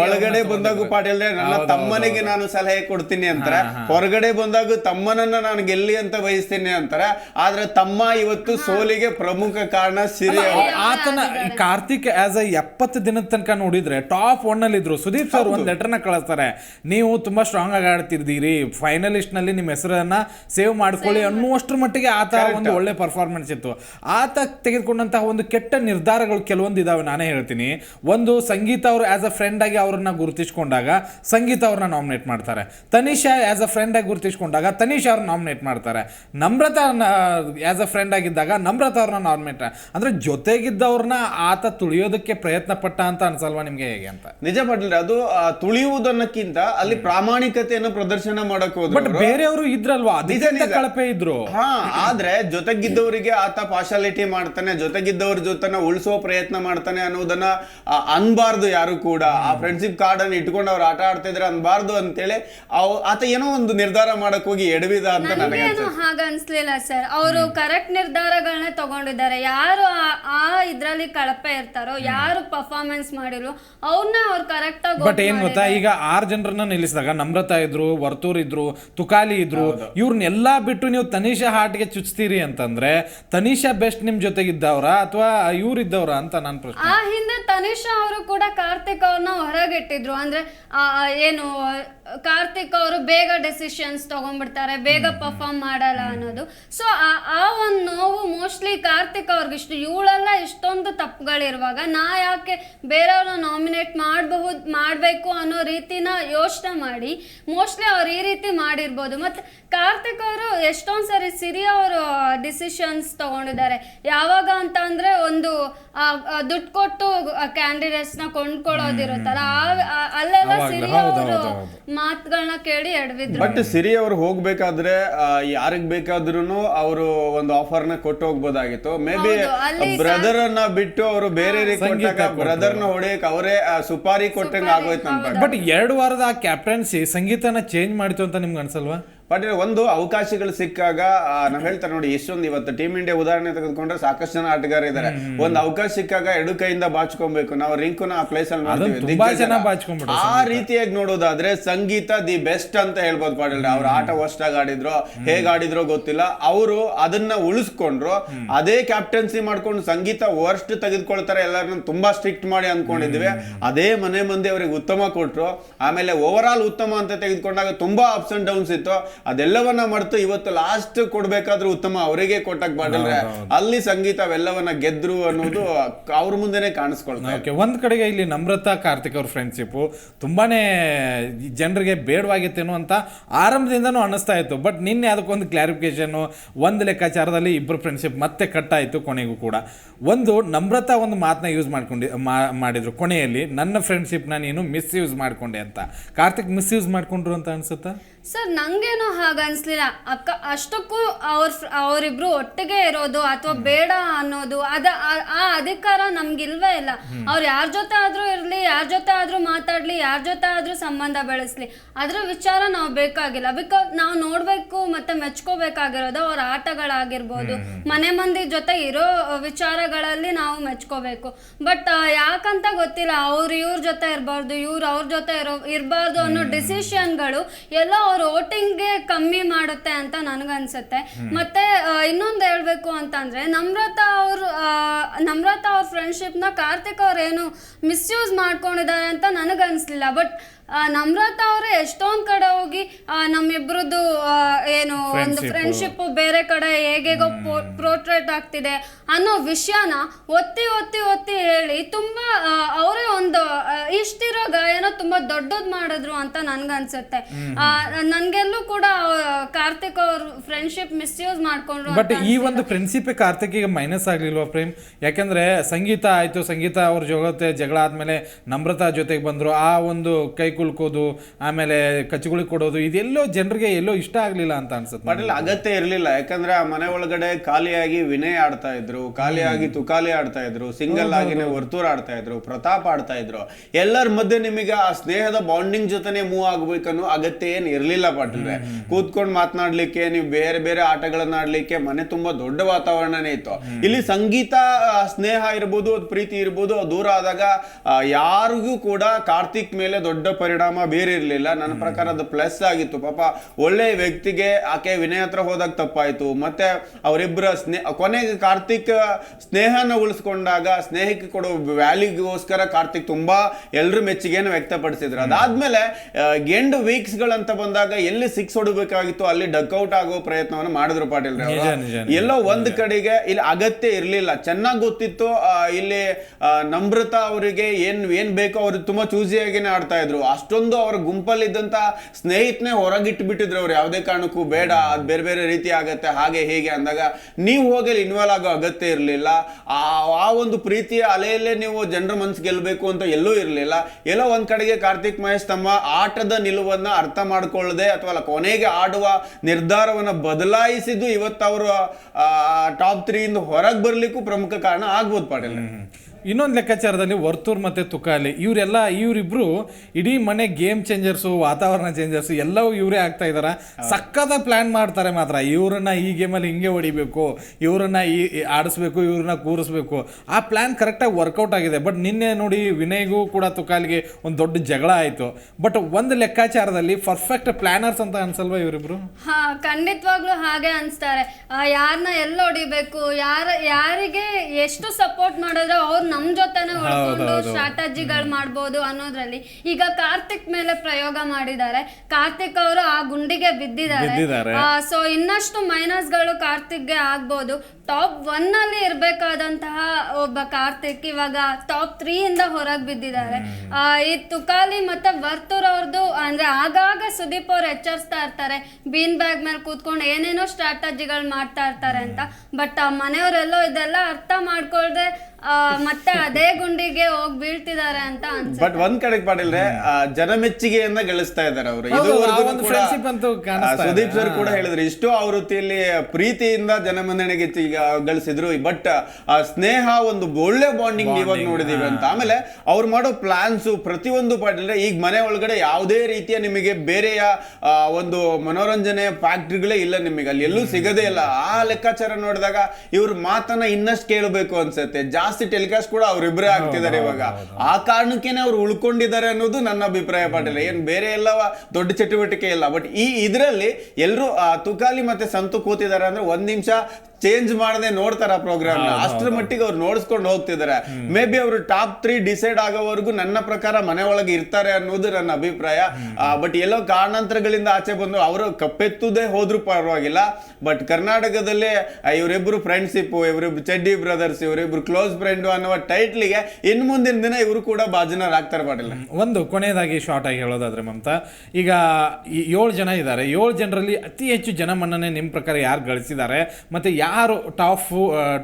ಒಳಗಡೆ ಬಂದಾಗ ತಗೊಂಡಿದ್ದಾರೆ. ಪಾಟೀಲ್ ನನ್ನ ತಮ್ಮನಿಗೆ ನಾನು ಸಲಹೆ ಕೊಡ್ತೀನಿ ಅಂತಾರೆ. ಹೊರಗಡೆ ಬಂದಾಗ ತಮ್ಮನನ್ನ ನಾನು ಗೆಲ್ಲಿ ಅಂತ ಬಯಸ್ತೀನಿ ಅಂತಾರೆ. ಆದ್ರೆ ತಮ್ಮ ಇವತ್ತು ಸೋಲಿಗೆ ಪ್ರಮುಖ ಕಾರಣ ಸಿರಿ ಆತನ ಈ ಕಾರ್ತಿಕ್ ಆಸ್ ಅ ಎಪ್ಪತ್ತು ದಿನದ ತನಕ ನೋಡಿದ್ರೆ ಟಾಪ್ ಒನ್ ಅಲ್ಲಿ ಇದ್ರು ಸುದೀಪ್ ಸರ್ ಒಂದ್ ಲೆಟರ್ನ ಕಳಿಸ್ತಾರೆ. ನೀವು ತುಂಬಾ ಸ್ಟ್ರಾಂಗ್ ಆಗಿ ಆಡ್ತಿದ್ದೀರಿ. ಫೈನಲಿಸ್ಟ್ನಲ್ಲಿ ನಿಮ್ಮ ಹೆಸರನ್ನ ಸೇವ್ ಮಾಡ್ಕೊಳ್ಳಿ ಅನ್ನುವಷ್ಟ್ರ ಮಟ್ಟಿಗೆ ಆತ ಒಂದು ಒಳ್ಳೆ ಪರ್ಫಾರ್ಮೆನ್ಸ್ ಇತ್ತು. ಆತ ತೆಗೆದುಕೊಂಡಂತಹ ಒಂದು ಕೆಟ್ಟ ನಿರ್ಧಾರಗಳು ಕೆಲವೊಂದು ಇದಾವೆ ನಾನೇ ಹೇಳ್ತೀನಿ. ಒಂದು ಸಂಗೀತ ಅವರು ಆಸ್ ಅ ಫ್ರೆಂಡ್ ಆಗಿ ಅವ್ರನ್ನ ಗುರುತಿಸ್ಕೊಂಡಾಗ ಸಂಗೀತ ಅವ್ರನ್ನ ನಾಮಿನೇಟ್ ಮಾಡ್ತಾರೆ. ತನಿಷಾ ಆ್ಯಸ್ ಅ ಫ್ರೆಂಡ್ ಆಗಿ ಗುರುತಿಸ್ಕೊಂಡಾಗ ತನಿಷಾ ಅವ್ರನ್ನ ನಾಮಿನೇಟ್ ಮಾಡ್ತಾರೆ. ನಮ್ರತಾ ಆ್ಯಸ್ ಅ ಫ್ರೆಂಡ್ ಆಗಿದ್ದಾಗ ನಮ್ರತಾ ಅವ್ರನ್ನ ನಾಮಿನೇಟ್ ಅಂದ್ರೆ ಜೊತೆಗಿದ್ದವ್ರನ್ನ ಆತ ತುಳಿಯೋದಕ್ಕೆ ಪ್ರಯತ್ನ ಪಟ್ಟ ಅಂತ ಅನ್ಸಲ್ವಾ ನಿಮಗೆ ಹೇಗೆ ಅಂತ? ನಿಜ ಪಾಟೀಲ್ ಅದು ತುಳಿಯುವುದನ್ನಕ್ಕಿಂತ ಅಲ್ಲಿ ಪ್ರಾಮಾಣಿಕತೆಯನ್ನು ಪ್ರದರ್ಶನ ಮಾಡಕ್ ಬಟ್. ಬೇರೆಯವರು ಇದ್ರಲ್ವಾ? ಕಳಪೆ ಇದ್ರು. ಹಾ ಆದ್ರೆ ಜೊತೆಗಿದ್ದವರಿಗೆ ಆತ ಪಾರ್ಶಾಲಿಟಿ ಮಾಡ್ತಾನೆ ಜೊತೆಗಿದ್ದವ್ರ ಜೊತೆನ ಉಳಿಸೋ ಪ್ರಯತ್ನ ಮಾಡ್ತಾನೆ ಅನ್ನೋದನ್ನ ಆ, ಅನ್ಬಾರ್ದು ಯಾರು ಕೂಡ. ಆ ಫ್ರೆಂಡ್ಶಿಪ್ ಕಾರ್ಡ್ ಅನ್ನ ಇಟ್ಕೊಂಡು ಅವ್ರು ಆಟ ಆಡ್ತಿದ್ರೆ ಅನ್ಬಾರ್ದು ಅಂತೇಳಿ ಅವ್- ಆತ ಏನೋ ಒಂದು ನಿರ್ಧಾರ ಮಾಡಕ್ ಹೋಗಿ ಎಡವಿದ ಅಂತ ನನಗೆ ನನಗೇನು ಅನ್ಸುತ್ತೆ. ಹಾಗ ಅನ್ಸ್ಲಿಲ್ಲ ಸರ್. ಅವರು ಕರೆಕ್ಟ್ ನಿರ್ಧಾರಗಳನ್ನ ತಗೊಂಡಿದ್ದಾರೆ. ಯಾರು ಆ- ಆ ಇದ್ರಲ್ಲಿ ಕಳಪೆ ಇರ್ತಾರೋ ಯಾರು ಪರ್ಫಾರ್ಮೆನ್ಸ್ ಮಾಡಿರೋ ಅವ್ರನ್ನ ಅವ್ರು ಕರೆಕ್ಟ್ ಆಗಿ ಬಟ್ ಏನ್ ಗೊತ್ತಾ? ಈಗ ಆರ್ ಜನರನ್ನ ನಿಲ್ಲಿಸಿದಾಗ ನಮ್ರತಾ ಇದ್ರು ವರ್ತೂರ್ ಇದ್ರು ತುಕಾಲಿ ಇದ್ರು ಇವ್ರನ್ನೆಲ್ಲಾ ಬಿಟ್ಟು ನೀವು ತನಿಷಾ ಹಾಟ್ಗೆ ಚುಚ್ತೀರಿ ಅಂತಂದ್ರೆ ತನಿಷಾ ಬೆಸ್ಟ್ ನಿಮ್ ಜೊತೆಗಿದ್ದವ್ರ ಅಥವಾ ಇವ್ರಿದ್ದವ್ರ ಅಂತ ನಾನು ಪ್ರಶ್ನೆ. ಆ ಹಿಂದೆ ತನಿಷಾ ಅವರು ಕೂಡ ಕಾರ್ತಿಕ್ ಅವ್ರನ್ನ ಹೊರಗಿಟ್ಟಿದ್ರು. ಅಂದ್ರೆ ಆ, ಏನು ಕಾರ್ತಿಕ್ ಅವರು ಬೇಗ ಡೆಸಿಷನ್ಸ್ ತಗೊಂಡ್ಬಿಡ್ತಾರೆ ಬೇಗ ಪರ್ಫಾರ್ಮ್ ಮಾಡಲ್ಲ ಅನ್ನೋದು. ಸೊ ಆ ಒಂದು ನೋವು ಮೋಸ್ಟ್ಲಿ ಕಾರ್ತಿಕ್ ಅವ್ರಿಗೆ ಇಷ್ಟು. ಇವಳೆಲ್ಲ ಇಷ್ಟೊಂದು ತಪ್ಪುಗಳಿರುವಾಗ ನಾ ಯಾಕೆ ಬೇರೆಯವ್ರನ್ನ ನಾಮಿನೇಟ್ ಮಾಡಬಹುದು ಮಾಡಬೇಕು ಅನ್ನೋ ರೀತಿನ ಯೋಚನೆ ಮಾಡಿ ಮೋಸ್ಟ್ಲಿ ಅವ್ರು ಈ ರೀತಿ ಮಾಡಿರ್ಬೋದು. ಮತ್ತು ಕಾರ್ತಿಕ್ ಅವರು ಎಷ್ಟೊಂದು ಸರಿ ಸಿರಿ ಅವರು ಡಿಸಿಷನ್ಸ್ ತಗೊಂಡಿದ್ದಾರೆ. ಯಾವಾಗ ಅಂತ ಅಂದರೆ ಒಂದು ದುಡ್ಡು ಕೊಟ್ಟು ಕ್ಯಾಂಡಿಡೇಟ್ಸ್ನ ಕೊಂಡ್ಕೊಳ್ಳೋದಿರುತ್ತಲ್ಲ ಅಲ್ಲೆಲ್ಲ ಸಿರಿ ಅವರು. ಮಾತುಗಳನ್ನ ಕೇಳಿ ಎಡವಿದ್ರು ಬಟ್ ಸಿರಿ ಅವ್ರು ಹೋಗ್ಬೇಕಾದ್ರೆ ಯಾರಿಗ್ ಬೇಕಾದ್ರೂ ಅವರು ಒಂದು ಆಫರ್ನ ಕೊಟ್ಟು ಹೋಗ್ಬೋದಾಗಿತ್ತು ಮೇ ಬಿ ಬ್ರದರ್ ಅನ್ನ ಬಿಟ್ಟು ಅವರು ಬೇರೆ. ಬ್ರದರ್ನ ಹೊಡೆಯಕ್ ಅವರೇ ಆ, ಸುಪಾರಿ ಕೊಟ್ಟಂಗ ಆಗೋಯ್ತು ಅಂತ ಬಟ್ ಎರಡು ವಾರದ ಆ ಕ್ಯಾಪ್ಟನ್ಸಿ ಸಂಗೀತನ ಚೇಂಜ್ ಮಾಡ್ತು ಅಂತ ನಿಮ್ಗೆ ಅನ್ಸಲ್ವಾ? ಬಟ್ ಒಂದು ಅವಕಾಶಗಳು ಸಿಕ್ಕಾಗ ನಾವು ಹೇಳ್ತಾರೆ ನೋಡಿ ಎಷ್ಟೊಂದು ಇವತ್ತು ಟೀಮ್ ಇಂಡಿಯಾ ಉದಾಹರಣೆ ತೆಗೆದುಕೊಂಡ್ರೆ ಸಾಕಷ್ಟು ಜನ ಆಟಗಾರ ಇದ್ದಾರೆ. ಒಂದು ಅವಕಾಶ ಸಿಕ್ಕಾಗ ಎರಡು ಕೈಯಿಂದ ಬಾಚ್ಕೊಬೇಕು. ನಾವು ರಿಂಕುನ ಆ ಪ್ಲೇಸ್ ಅಲ್ಲಿ ಮಾಡ್ತೀವಿ ನೋಡ್ತೀವಿ. ಆ ರೀತಿಯಾಗಿ ನೋಡೋದಾದ್ರೆ ಸಂಗೀತ ದಿ ಬೆಸ್ಟ್ ಅಂತ ಹೇಳ್ಬೋದು ಪಾಟೀಲ್ ಅವ್ರ. ಆಟ ಹೊಸ್ಟಾಗಿ ಆಗಿ ಆಡಿದ್ರು ಹೇಗ್ ಆಡಿದ್ರು ಗೊತ್ತಿಲ್ಲ. ಅವರು ಅದನ್ನ ಉಳಿಸ್ಕೊಂಡ್ರು. ಅದೇ ಕ್ಯಾಪ್ಟನ್ಸಿ ಮಾಡ್ಕೊಂಡು ಸಂಗೀತ ವರ್ಸ್ಟ್ ತೆಗೆದುಕೊಳ್ತಾರೆ ಎಲ್ಲರನ್ನ ತುಂಬಾ ಸ್ಟ್ರಿಕ್ಟ್ ಮಾಡಿ ಅನ್ಕೊಂಡಿದ್ವಿ ಅದೇ ಮನೆ ಮಂದಿ ಅವ್ರಿಗೆ ಉತ್ತಮ ಕೊಟ್ರು. ಆಮೇಲೆ ಓವರ್ ಆಲ್ ಉತ್ತಮ ಅಂತ ತೆಗೆದುಕೊಂಡಾಗ ತುಂಬಾ ಅಪ್ಸ್ ಅಂಡ್ ಡೌನ್ಸ್ ಇತ್ತು. ಅದೆಲ್ಲವನ್ನ ಮರೆತು ಇವತ್ತು ಲಾಸ್ಟ್ ಕೊಡ್ಬೇಕಾದ್ರೂ ಉತ್ತಮ ಅವರಿಗೆ ಕೊಟ್ಟಕ್ ಪಾಟೀಲ್ರೆ ಅಲ್ಲಿ ಸಂಗೀತ ಅವೆಲ್ಲವನ್ನ ಗೆದ್ರು ಅನ್ನೋದು ಅವ್ರ ಮುಂದೆನೆ ಕಾಣಿಸ್ಕೊಳ್ತಾರೆ ಓಕೆ ಒಂದ್ ಕಡೆಗೆ ಇಲ್ಲಿ ನಮ್ರತಾ ಕಾರ್ತಿಕ್ ಅವ್ರ ಫ್ರೆಂಡ್ಶಿಪ್ ತುಂಬಾನೇ ಜನರಿಗೆ ಬೇಡವಾಗಿತ್ತೇನೋ ಅಂತ ಆರಂಭದಿಂದನೂ ಅನ್ನಿಸ್ತಾ ಇತ್ತು. ಬಟ್ ನಿನ್ನೆ ಅದಕ್ಕೊಂದು ಕ್ಲಾರಿಫಿಕೇಶನ್ ಒಂದು ಲೆಕ್ಕಾಚಾರದಲ್ಲಿ ಇಬ್ಬರು ಫ್ರೆಂಡ್ಶಿಪ್ ಮತ್ತೆ ಕಟ್ ಆಯಿತು ಕೊನೆಗೂ ಕೂಡ. ಒಂದು ನಮ್ರತಾ ಒಂದು ಮಾತನ್ನ ಯೂಸ್ ಮಾಡ್ಕೊಂಡು ಮಾಡಿದ್ರು ಕೊನೆಯಲ್ಲಿ ನನ್ನ ಫ್ರೆಂಡ್ಶಿಪ್ನ ನೀನು ಮಿಸ್ ಯೂಸ್ ಮಾಡ್ಕೊಂಡೆ ಅಂತ. ಕಾರ್ತಿಕ್ ಮಿಸ್ ಯೂಸ್ ಮಾಡ್ಕೊಂಡ್ರು ಅಂತ ಅನ್ಸುತ್ತಾ? ಸರ್ ನಂಗೇನು ಹಾಗ ಅನ್ಸ್ಲಿಲ್ಲ. ಅಕ್ಕ ಅಷ್ಟಕ್ಕೂ ಅವ್ರ ಅವರಿಬ್ರು ಒಟ್ಟಿಗೆ ಇರೋದು ಅಥವಾ ಬೇಡ ಅನ್ನೋದು ಅದ ಆ- ಆ ಅಧಿಕಾರ ನಮ್ಗಿಲ್ವೇ ಇಲ್ಲ. ಅವ್ರು ಯಾರ ಜೊತೆ ಆದ್ರೂ ಇರ್ಲಿ ಯಾರ ಜೊತೆ ಆದ್ರೂ ಮಾತಾಡ್ಲಿ ಯಾರ ಜೊತೆ ಆದ್ರೂ ಸಂಬಂಧ ಬೆಳೆಸ್ಲಿ. ಅದ್ರ ವಿಚಾರ ನಾವು ಬೇಕಾಗಿಲ್ಲ. ಬಿಕಾಸ್ ನಾವು ನೋಡ್ಬೇಕು ಮತ್ತೆ ಮೆಚ್ಕೋಬೇಕಾಗಿರೋದು ಅವ್ರ ಆಟಗಳಾಗಿರ್ಬೋದು. ಮನೆ ಮಂದಿ ಜೊತೆ ಇರೋ ವಿಚಾರಗಳಲ್ಲಿ ನಾವು ಮೆಚ್ಕೋಬೇಕು. ಬಟ್ ಯಾಕಂತ ಗೊತ್ತಿಲ್ಲ. ಅವ್ರು ಇವ್ರ ಜೊತೆ ಇರಬಾರ್ದು ಇವ್ರು ಅವ್ರ ಜೊತೆ ಇರೋ ಇರಬಾರ್ದು ಅನ್ನೋ ಡಿಸಿಷನ್ಗಳು ಎಲ್ಲ ಅವ್ರ ವೋಟಿಂಗ್ಗೆ ಕಮ್ಮಿ ಮಾಡುತ್ತೆ ಅಂತ ನನಗನ್ಸುತ್ತೆ. ಮತ್ತೆ ಇನ್ನೊಂದು ಹೇಳ್ಬೇಕು ಅಂತಂದ್ರೆ ನಮ್ರತಾ ಅವ್ರ ನಮ್ರತಾ ಅವ್ರ ಫ್ರೆಂಡ್ಶಿಪ್ನ ಕಾರ್ತಿಕ್ ಅವ್ರು ಏನು ಮಿಸ್ಯೂಸ್ ಮಾಡ್ಕೊಂಡಿದ್ದಾರೆ ಅಂತ ನನಗನ್ಸ್ಲಿಲ್ಲ. ಬಟ್ ನಮ್ರತಾ ಅವರು ಎಷ್ಟೊಂದ್ ಕಡೆ ಹೋಗಿ ನಮ್ಮಿಬ್ರದ್ದು ಏನು ಒಂದು ಫ್ರೆಂಡ್ಶಿಪ್ ಬೇರೆ ಕಡೆ ಹೇಗೇಗೋ ಪ್ರೋಟ್ರೇಟ್ ಆಗ್ತಿದೆ ಅನ್ನೋ ವಿಷಯನ ಒತ್ತಿ ಒತ್ತಿ ಒತ್ತಿ ಹೇಳಿ ತುಂಬಾ ಅವರೇ ಗಾಯನ ತುಂಬಾ ದೊಡ್ಡದ್ ಮಾಡಿದ್ರು ಅಂತ ನನ್ಗನ್ಸುತ್ತೆ. ಅನ್ಸುತ್ತೆ ನನ್ಗೆಲ್ಲೂ ಕೂಡ ಕಾರ್ತಿಕ್ ಅವ್ರ ಫ್ರೆಂಡ್ಶಿಪ್ ಮಿಸ್ಯೂಸ್ ಮಾಡ್ಕೊಂಡ್ರು ಬಟ್ ಈ ಒಂದು ಫ್ರೆಂಡ್ಶಿಪ್ ಕಾರ್ತಿಕಿಗೆ ಮೈನಸ್ ಆಗ್ಲಿಲ್ವಾ ಪ್ರೇಮ್? ಯಾಕಂದ್ರೆ ಸಂಗೀತ ಆಯ್ತು ಸಂಗೀತ ಅವ್ರ ಜೊತೆ ಜಗಳ ಆದ್ಮೇಲೆ ನಮ್ರತಾ ಜೊತೆಗೆ ಬಂದ್ರು. ಆ ಒಂದು ಕೈ ಕುಲ್ಕೋದು ಆಮೇಲೆ ಕಚ್ಚುಗಳಿಗೆ ಕೊಡೋದು ಇದೆಲ್ಲೋ ಜನರಿಗೆ ಎಲ್ಲೋ ಇಷ್ಟ ಆಗ್ಲಿಲ್ಲ ಅಂತ ಅನ್ಸುತ್ತೆ ಇಲ್ಲ ಅಗತ್ಯ ಇರ್ಲಿಲ್ಲ. ಯಾಕಂದ್ರೆ ಆ ಮನೆ ಒಳಗಡೆ ಖಾಲಿಯಾಗಿ ವಿನಯ್ ಆಡ್ತಾ ಇದ್ರು ಖಾಲಿಯಾಗಿ ತುಕಾಲಿ ಆಡ್ತಾ ಇದ್ರು ಸಿಂಗಲ್ ಆಗಿನೇ ವರ್ತೂರ್ ಆಡ್ತಾ ಇದ್ರು ಪ್ರತಾಪ್ ಆಡ್ತಾ ಇದ್ರು. ಎಲ್ಲರ ಮಧ್ಯೆ ನಿಮಗೆ ಆ ಸ್ನೇಹದ ಬಾಂಡಿಂಗ್ ಜೊತೆನೆ ಮೂವ್ ಆಗ್ಬೇಕನ್ನೋ ಅಗತ್ಯ ಏನು ಇರಲಿಲ್ಲ ಪಾಟೀಲ್ರೆ. ಕೂತ್ಕೊಂಡು ಮಾತನಾಡ್ಲಿಕ್ಕೆ ನೀವು ಬೇರೆ ಬೇರೆ ಆಟಗಳನ್ನ ಆಡ್ಲಿಕ್ಕೆ ಮನೆ ತುಂಬಾ ದೊಡ್ಡ ವಾತಾವರಣನೇ ಇತ್ತು. ಇಲ್ಲಿ ಸಂಗೀತ ಸ್ನೇಹ ಇರ್ಬೋದು ಅದ್ ಪ್ರೀತಿ ಇರ್ಬೋದು ದೂರ ಆದಾಗ ಯಾರಿಗೂ ಕೂಡ ಕಾರ್ತಿಕ್ ಮೇಲೆ ದೊಡ್ಡ ಪರಿಣಾಮ ಬೇರೆ ಇರಲಿಲ್ಲ ನನ್ನ ಪ್ರಕಾರ ಅದು ಪ್ಲಸ್ ಆಗಿತ್ತು. ಪಾಪ ಒಳ್ಳೆ ವ್ಯಕ್ತಿಗೆ ಆಕೆ ವಿನಯ ಹತ್ರ ಹೋದಾಗ ತಪ್ಪಾಯ್ತು. ಮತ್ತೆ ಅವರಿಬ್ಬರ ಸ್ನೇಹ ಕೊನೆಗೆ ಕಾರ್ತಿಕ್ ಸ್ನೇಹನ ಉಳಿಸ್ಕೊಂಡಾಗ ಸ್ನೇಹಕ್ಕೆ ಕೊಡೋ ವ್ಯಾಲ್ಯೂಗೋಸ್ಕರ ಕಾರ್ತಿಕ್ ತುಂಬಾ ಎಲ್ಲರೂ ಮೆಚ್ಚುಗೆಯನ್ನು ವ್ಯಕ್ತಪಡಿಸಿದ್ರು. ಅದಾದ್ಮೇಲೆ ಎಂಡ್ ವೀಕ್ಸ್ ಗಳಂತ ಬಂದಾಗ ಎಲ್ಲಿ ಸಿಕ್ಸ್ ಹೊಡಬೇಕಾಗಿತ್ತು ಅಲ್ಲಿ ಡಕ್ಔಟ್ ಆಗೋ ಪ್ರಯತ್ನವನ್ನು ಮಾಡಿದ್ರು ಪಾಟೀಲ್. ಎಲ್ಲೋ ಒಂದ್ ಕಡೆಗೆ ಇಲ್ಲಿ ಅಗತ್ಯ ಇರ್ಲಿಲ್ಲ. ಚೆನ್ನಾಗಿ ಗೊತ್ತಿತ್ತು ಇಲ್ಲಿ ನಮ್ರತ ಅವರಿಗೆ ಏನ್ ಏನ್ ಬೇಕೋ ಅವ್ರು ತುಂಬಾ ಚೂಸಿಯಾಗಿನೇ ಆಡ್ತಾ ಇದ್ರು. ಅಷ್ಟೊಂದು ಅವ್ರ ಗುಂಪಲ್ಲಿದ್ದಂತ ಸ್ನೇಹಿತನೇ ಹೊರಗಿಟ್ಟು ಬಿಟ್ಟಿದ್ರು ಅವ್ರು. ಯಾವುದೇ ಕಾರಣಕ್ಕೂ ಬೇಡ ಅದ್ ಬೇರೆ ಬೇರೆ ರೀತಿ ಆಗತ್ತೆ ಹಾಗೆ ಹೀಗೆ ಅಂದಾಗ ನೀವು ಹೋಗಿ ಇನ್ವಾಲ್ವ್ ಆಗೋ ಅಗತ್ಯ ಇರಲಿಲ್ಲ. ಆ ಆ ಒಂದು ಪ್ರೀತಿಯ ಅಲೆಯಲ್ಲೇ ನೀವು ಜನರ ಮನ್ಸು ಗೆಲ್ಲಬೇಕು ಅಂತ ಎಲ್ಲೂ ಇರಲಿಲ್ಲ. ಎಲ್ಲೋ ಒಂದ್ ಕಡೆಗೆ ಕಾರ್ತಿಕ್ ಮಹೇಶ್ ತಮ್ಮ ಆಟದ ನಿಲುವನ್ನ ಅರ್ಥ ಮಾಡಿಕೊಳ್ಳದೆ ಅಥವಾ ಕೊನೆಗೆ ಆಡುವ ನಿರ್ಧಾರವನ್ನ ಬದಲಾಯಿಸಿದ್ದು ಇವತ್ತು ಅವರು ಟಾಪ್ ತ್ರೀಯಿಂದ ಹೊರಗೆ ಬರಲಿಕ್ಕೂ ಪ್ರಮುಖ ಕಾರಣ ಆಗ್ಬೋದು ಪಾಟೀಲ್. ಇನ್ನೊಂದು ಲೆಕ್ಕಾಚಾರದಲ್ಲಿ ವರ್ತೂರ್ ಮತ್ತು ತುಕಾಲಿ. ಇವರೆಲ್ಲ ಇವರಿಬ್ರು ಇಡೀ ಮನೆ ಗೇಮ್ ಚೇಂಜರ್ಸು ವಾತಾವರಣ ಚೇಂಜರ್ಸು ಎಲ್ಲವೂ ಇವರೇ ಆಗ್ತಾ ಇದ್ದಾರೆ ಸಕ್ಕದ ಪ್ಲ್ಯಾನ್ ಮಾಡ್ತಾರೆ ಮಾತ್ರ. ಇವ್ರನ್ನ ಈ ಗೇಮಲ್ಲಿ ಹಿಂಗೆ ಹೊಡಿಬೇಕು ಇವ್ರನ್ನ ಈ ಈ ಆಡಿಸ್ಬೇಕು ಇವ್ರನ್ನ ಕೂರಿಸ್ಬೇಕು. ಆ ಪ್ಲ್ಯಾನ್ ಕರೆಕ್ಟಾಗಿ ವರ್ಕೌಟ್ ಆಗಿದೆ. ಬಟ್ ನಿನ್ನೆ ನೋಡಿ ವಿನಯ್ಗೂ ಕೂಡ ತುಕಾಲಿಗೆ ಒಂದು ದೊಡ್ಡ ಜಗಳ ಆಯಿತು. ಬಟ್ ಒಂದು ಲೆಕ್ಕಾಚಾರದಲ್ಲಿ ಪರ್ಫೆಕ್ಟ್ ಪ್ಲ್ಯಾನರ್ಸ್ ಅಂತ ಅನ್ಸಲ್ವಾ ಇವರಿಬ್ರು? ಹಾ ಖಂಡಿತವಾಗ್ಲೂ ಹಾಗೆ ಅನ್ಸ್ತಾರೆ. ಯಾರನ್ನ ಎಲ್ಲ ಹೊಡಿಬೇಕು ಯಾರ ಯಾರಿಗೆ ಎಷ್ಟು ಸಪೋರ್ಟ್ ಮಾಡಿದ್ರೆ ಅವ್ರು ನಮ್ ಜೊತೆನೆ ಉಳ್ಕೊಂಡು ಸ್ಟ್ರಾಟಜಿಗಳು ಮಾಡ್ಬೋದು ಅನ್ನೋದ್ರಲ್ಲಿ ಈಗ ಕಾರ್ತಿಕ್ ಮೇಲೆ ಪ್ರಯೋಗ ಮಾಡಿದ್ದಾರೆ. ಕಾರ್ತಿಕ್ ಅವರು ಆ ಗುಂಡಿಗೆ ಬಿದ್ದಿದ್ದಾರೆ. ಸೊ ಇನ್ನಷ್ಟು ಮೈನಸ್ಗಳು ಕಾರ್ತಿಕ್ಗೆ ಆಗ್ಬೋದು. ಟಾಪ್ ಒನ್ ಅಲ್ಲಿ ಇರ್ಬೇಕಾದಂತಹ ಒಬ್ಬ ಕಾರ್ತಿಕ್ ಇವಾಗ ಟಾಪ್ ತ್ರೀ ಇಂದ ಹೊರಗೆ ಬಿದ್ದಿದ್ದಾರೆ. ಆ, ಈ ತುಕಾಲಿ ಮತ್ತೆ ವರ್ತೂರ್ ಅವ್ರದ್ದು ಅಂದ್ರೆ ಆಗಾಗ ಸುದೀಪ್ ಅವ್ರು ಎಚ್ಚರಿಸ್ತಾ ಇರ್ತಾರೆ. ಬೀನ್ ಬ್ಯಾಗ್ ಮೇಲೆ ಕೂತ್ಕೊಂಡು ಏನೇನೋ ಸ್ಟ್ರಾಟಜಿಗಳು ಮಾಡ್ತಾ ಇರ್ತಾರೆ ಅಂತ. ಬಟ್ ಆ ಮನೆಯವರೆಲ್ಲೋ ಇದೆಲ್ಲ ಅರ್ಥ ಮಾಡ್ಕೊಳ್ದೆ ಆ, ಮತ್ತೆ ಅದೇ ಗುಂಡಿಗೆ ಹೋಗಿ ಬೀಳ್ತಿದ್ದಾರೆ ಅಂತ ಅನ್ಸುತ್ತೆ. ಬಟ್ ಒಂದ್ ಕಡೆಗೆ ಪಾಡಿಲ್ರೆ ಆ, ಜನ ಮೆಚ್ಚುಗೆಯನ್ನ ಗಳಿಸ್ತಾ ಇದ್ದಾರೆ ಅವರು. ಇದುವರೆಗೂ ಸುದೀಪ್. ಸರ್ ಕೂಡ ಹೇಳಿದ್ರು ಇಷ್ಟು ಆವೃತ್ತಿಯಲ್ಲಿ ಪ್ರೀತಿಯಿಂದ ಜನಮನ್ನಣೆಗೆ ಈಗ ಗಳಿಸಿದ್ರು. ಬಟ್ ಆ ಸ್ನೇಹ ಒಂದು ಒಳ್ಳೆ ಬಾಂಡಿಂಗ್ ಇವಾಗ ನೋಡಿದೀವಿ ಅಂತ. ಆಮೇಲೆ ಅವ್ರು ಮಾಡೋ ಪ್ಲಾನ್ಸ್ ಪ್ರತಿಯೊಂದು ಪಾಟೀಲ್ರೆ ಈಗ ಮನೆ ಒಳಗಡೆ ಯಾವುದೇ ರೀತಿಯ ನಿಮಗೆ ಬೇರೆಯ ಒಂದು ಮನೋರಂಜನೆ ಫ್ಯಾಕ್ಟ್ರಿಗಳೇ ಇಲ್ಲ ನಿಮಗೆ. ಅಲ್ಲಿ ಎಲ್ಲೂ ಸಿಗದೇ ಇಲ್ಲ. ಆ ಲೆಕ್ಕಾಚಾರ ನೋಡಿದಾಗ ಇವ್ರ ಮಾತನ್ನ ಇನ್ನಷ್ಟು ಕೇಳಬೇಕು ಅನ್ಸುತ್ತೆ. ಜಾಸ್ತಿ ಟೆಲಿಕಾಸ್ಟ್ ಕೂಡ ಅವ್ರಿಬ್ರೇ ಆಗ್ತಿದ್ದಾರೆ ಇವಾಗ. ಆ ಕಾರಣಕ್ಕೇನೆ ಅವ್ರು ಉಳ್ಕೊಂಡಿದ್ದಾರೆ ಅನ್ನೋದು ನನ್ನ ಅಭಿಪ್ರಾಯ ಪಾಟೀಲ್ ಏನ್ ಬೇರೆ ಎಲ್ಲ ದೊಡ್ಡ ಚಟುವಟಿಕೆ ಇಲ್ಲ. ಬಟ್ ಈ ಇದರಲ್ಲಿ ಎಲ್ಲರೂ ತುಕಾಲಿ ಮತ್ತೆ ಸಂತು ಕೂತಿದ್ದಾರೆ ಅಂದ್ರೆ ಒಂದ್ ನಿಮಿಷ ಚೇಂಜ್ ಮಾಡದೆ ನೋಡ್ತಾರ ಪ್ರೋಗ್ರಾಮ್ ಅಷ್ಟರ ಮಟ್ಟಿಗೆ ಅವ್ರು ನೋಡ್ಸ್ಕೊಂಡು ಹೋಗ್ತಿದ್ದಾರೆ ಮೇ ಬಿ ಅವರು ಟಾಪ್ ತ್ರೀ ಡಿಸೈಡ್ ಆಗೋವರೆಗೂ ನನ್ನ ಪ್ರಕಾರ ಮನೆ ಒಳಗೆ ಇರ್ತಾರೆ ಅನ್ನೋದು ನನ್ನ ಅಭಿಪ್ರಾಯ. ಬಟ್ ಎಲ್ಲೋ ಕಾರಣಾಂತರಗಳಿಂದ ಆಚೆ ಬಂದು ಅವರು ಕಪ್ಪೆತ್ತುದೇ ಹೋದ್ರು ಪರವಾಗಿಲ್ಲ. ಬಟ್ ಕರ್ನಾಟಕದಲ್ಲಿ ಇವರಿಬ್ರು ಫ್ರೆಂಡ್ಶಿಪ್ ಇವರಿಬ್ರು ಚೆಡ್ಡಿ ಬ್ರದರ್ಸ್ ಇವರಿಬ್ರು ಕ್ಲೋಸ್ ಫ್ರೆಂಡ್ ಅನ್ನುವ ಟೈಟ್ಲಿಗೆ ಇನ್ ಮುಂದಿನ ದಿನ ಇವರು ಕೂಡ ಬಾಜನರಾಗ್ತಾರೆ ಮಾಡಿಲ್ಲ ಒಂದು ಕೊನೆಯದಾಗಿ ಶಾರ್ಟ್ ಆಗಿ ಹೇಳೋದಾದ್ರೆ ಮಮತಾ ಈಗ ಏಳು ಜನ ಇದ್ದಾರೆ. ಏಳು ಜನರಲ್ಲಿ ಅತಿ ಹೆಚ್ಚು ಜನಮನ್ನಣೆ ನಿಮ್ಮ ಪ್ರಕಾರ ಯಾರು ಗಳಿಸಿದ್ದಾರೆ? ಮತ್ತೆ ಯಾರು ಟಾಪ್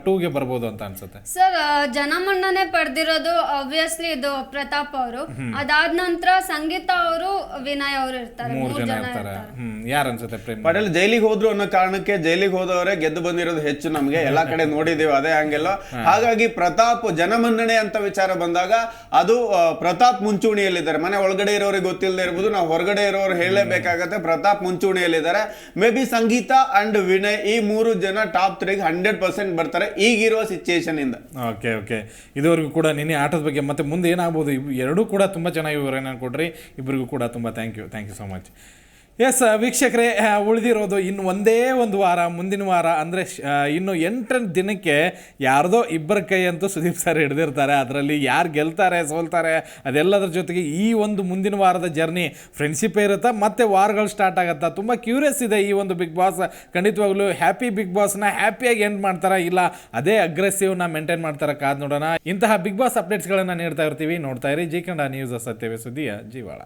ಟೂಗೆ ಬರ್ಬೋದು ಅಂತ ಅನ್ಸುತ್ತೆ? ಸರ್ ಜನಮನ್ನಣೆ ಪಡೆದಿರೋದು ಅಬ್ವಿಯಸ್ಲಿ ಇದು ಪ್ರತಾಪ್ ಅವರು. ಅದಾದ ನಂತರ ಸಂಗೀತ ಅವರು ವಿನಯ್ ಅವರು ಇರ್ತಾರೆ ಮೂರು ಜನ ಇರ್ತಾರೆ. ಇರ್ತಾರೆ. ಹ್ಮ್ ಯಾರು ಅನ್ಸುತ್ತೆ ಪ್ರೇಮ್? ಪಟೇಲ್ ಜೈಲಿಗೆ ಹೋದ್ರು ಅನ್ನೋ ಕಾರಣಕ್ಕೆ ಜೈಲಿಗೆ ಹೋದವರೇ ಗೆದ್ದು ಬಂದಿರೋದು ಹೆಚ್ಚು ನಮ್ಗೆ. ಎಲ್ಲಾ ಕಡೆ ನೋಡಿದೀವಿ ಅದೇ ಹಂಗೆಲ್ಲ ಹಾಗಾಗಿ ಪ್ರತಾಪ್ ಜನಮನ್ನಣೆ ಅಂತ ವಿಚಾರ ಬಂದಾಗ ಅದು ಆ, ಪ್ರತಾಪ್ ಮುಂಚೂಣಿಯಲ್ಲಿದ್ದಾರೆ. ಮನೆ ಒಳಗಡೆ ಇರೋರಿಗೆ ಗೊತ್ತಿಲ್ಲದೆ ಇರ್ಬೋದು ನಾವು ಹೊರಗಡೆ ಇರೋರು ಹೇಳಲೇಬೇಕಾಗತ್ತೆ. ಪ್ರತಾಪ್ ಮುಂಚೂಣಿಯಲ್ಲಿದ್ದಾರೆ. May be Sangeetha and Vinay ಈ ಮೂರು ಜನ ಟಾಪ್ ತ್ರೀಗೆ ಹಂಡ್ರೆಡ್ ಪರ್ಸೆಂಟ್ ಬರ್ತಾರೆ ಈಗಿರುವ ಸಿಚುಯೇಷನ್ ಇಂದ. Okay okay. ಇದುವರೆಗೂ ಕೂಡ ನಿನ್ನೆ ಆಟದ ಬಗ್ಗೆ ಮತ್ತೆ ಮುಂದೆ ಏನಾಗ್ಬೋದು? ಎರಡೂ ಕೂಡ ತುಂಬ ಚೆನ್ನಾಗಿ ವಿವರಣೆ ಕೊಡ್ರಿ ಇಬ್ಬರಿಗೂ ಕೂಡ ತುಂಬ thank you thank you so much yes ವೀಕ್ಷಕರೇ ಆ, ಉಳಿದಿರೋದು ಇನ್ನು ಒಂದೇ ಒಂದು ವಾರ ಮುಂದಿನ ವಾರ ಅಂದರೆ ಇನ್ನು ಎಂಟು ದಿನಕ್ಕೆ ಯಾರ್ದೋ ಇಬ್ಬರ ಕೈ ಅಂತೂ ಸುದೀಪ್ ಸರ್ ಹಿಡಿದಿರ್ತಾರೆ. ಅದರಲ್ಲಿ ಯಾರು ಗೆಲ್ತಾರೆ ಸೋಲ್ತಾರೆ ಅದೆಲ್ಲದರ ಜೊತೆಗೆ ಈ ಒಂದು ಮುಂದಿನ ವಾರದ ಜರ್ನಿ ಫ್ರೆಂಡ್ಶಿಪ್ ಇರುತ್ತಾ ಮತ್ತೆ ವಾರಗಳು ಸ್ಟಾರ್ಟ್ ಆಗುತ್ತಾ? ತುಂಬ ಕ್ಯೂರಿಯಸ್ ಇದೆ ಈ ಒಂದು ಬಿಗ್ ಬಾಸ್ ಖಂಡಿತವಾಗ್ಲೂ ಹ್ಯಾಪಿ ಬಿಗ್ ಬಾಸ್ನ ಹ್ಯಾಪಿಯಾಗಿ ಎಂಡ್ ಮಾಡ್ತಾರಾ ಇಲ್ಲ ಅದೇ ಅಗ್ರೆಸಿವ್ನ ಮೇಂಟೈನ್ ಮಾಡ್ತಾರೆ ಕಾದ್ ನೋಡೋಣ. ಇಂತಹ ಬಿಗ್ ಬಾಸ್ ಅಪ್ಡೇಟ್ಸ್ಗಳನ್ನು ನೀಡ್ತಾ ಇರ್ತೀವಿ. ನೋಡ್ತಾ ಇರಿ ಜಿ ಕನ್ನಡ ನ್ಯೂಸ್ ಸತ್ಯವೇ ಸುದ್ದಿಯ ಜೀವಾಳ.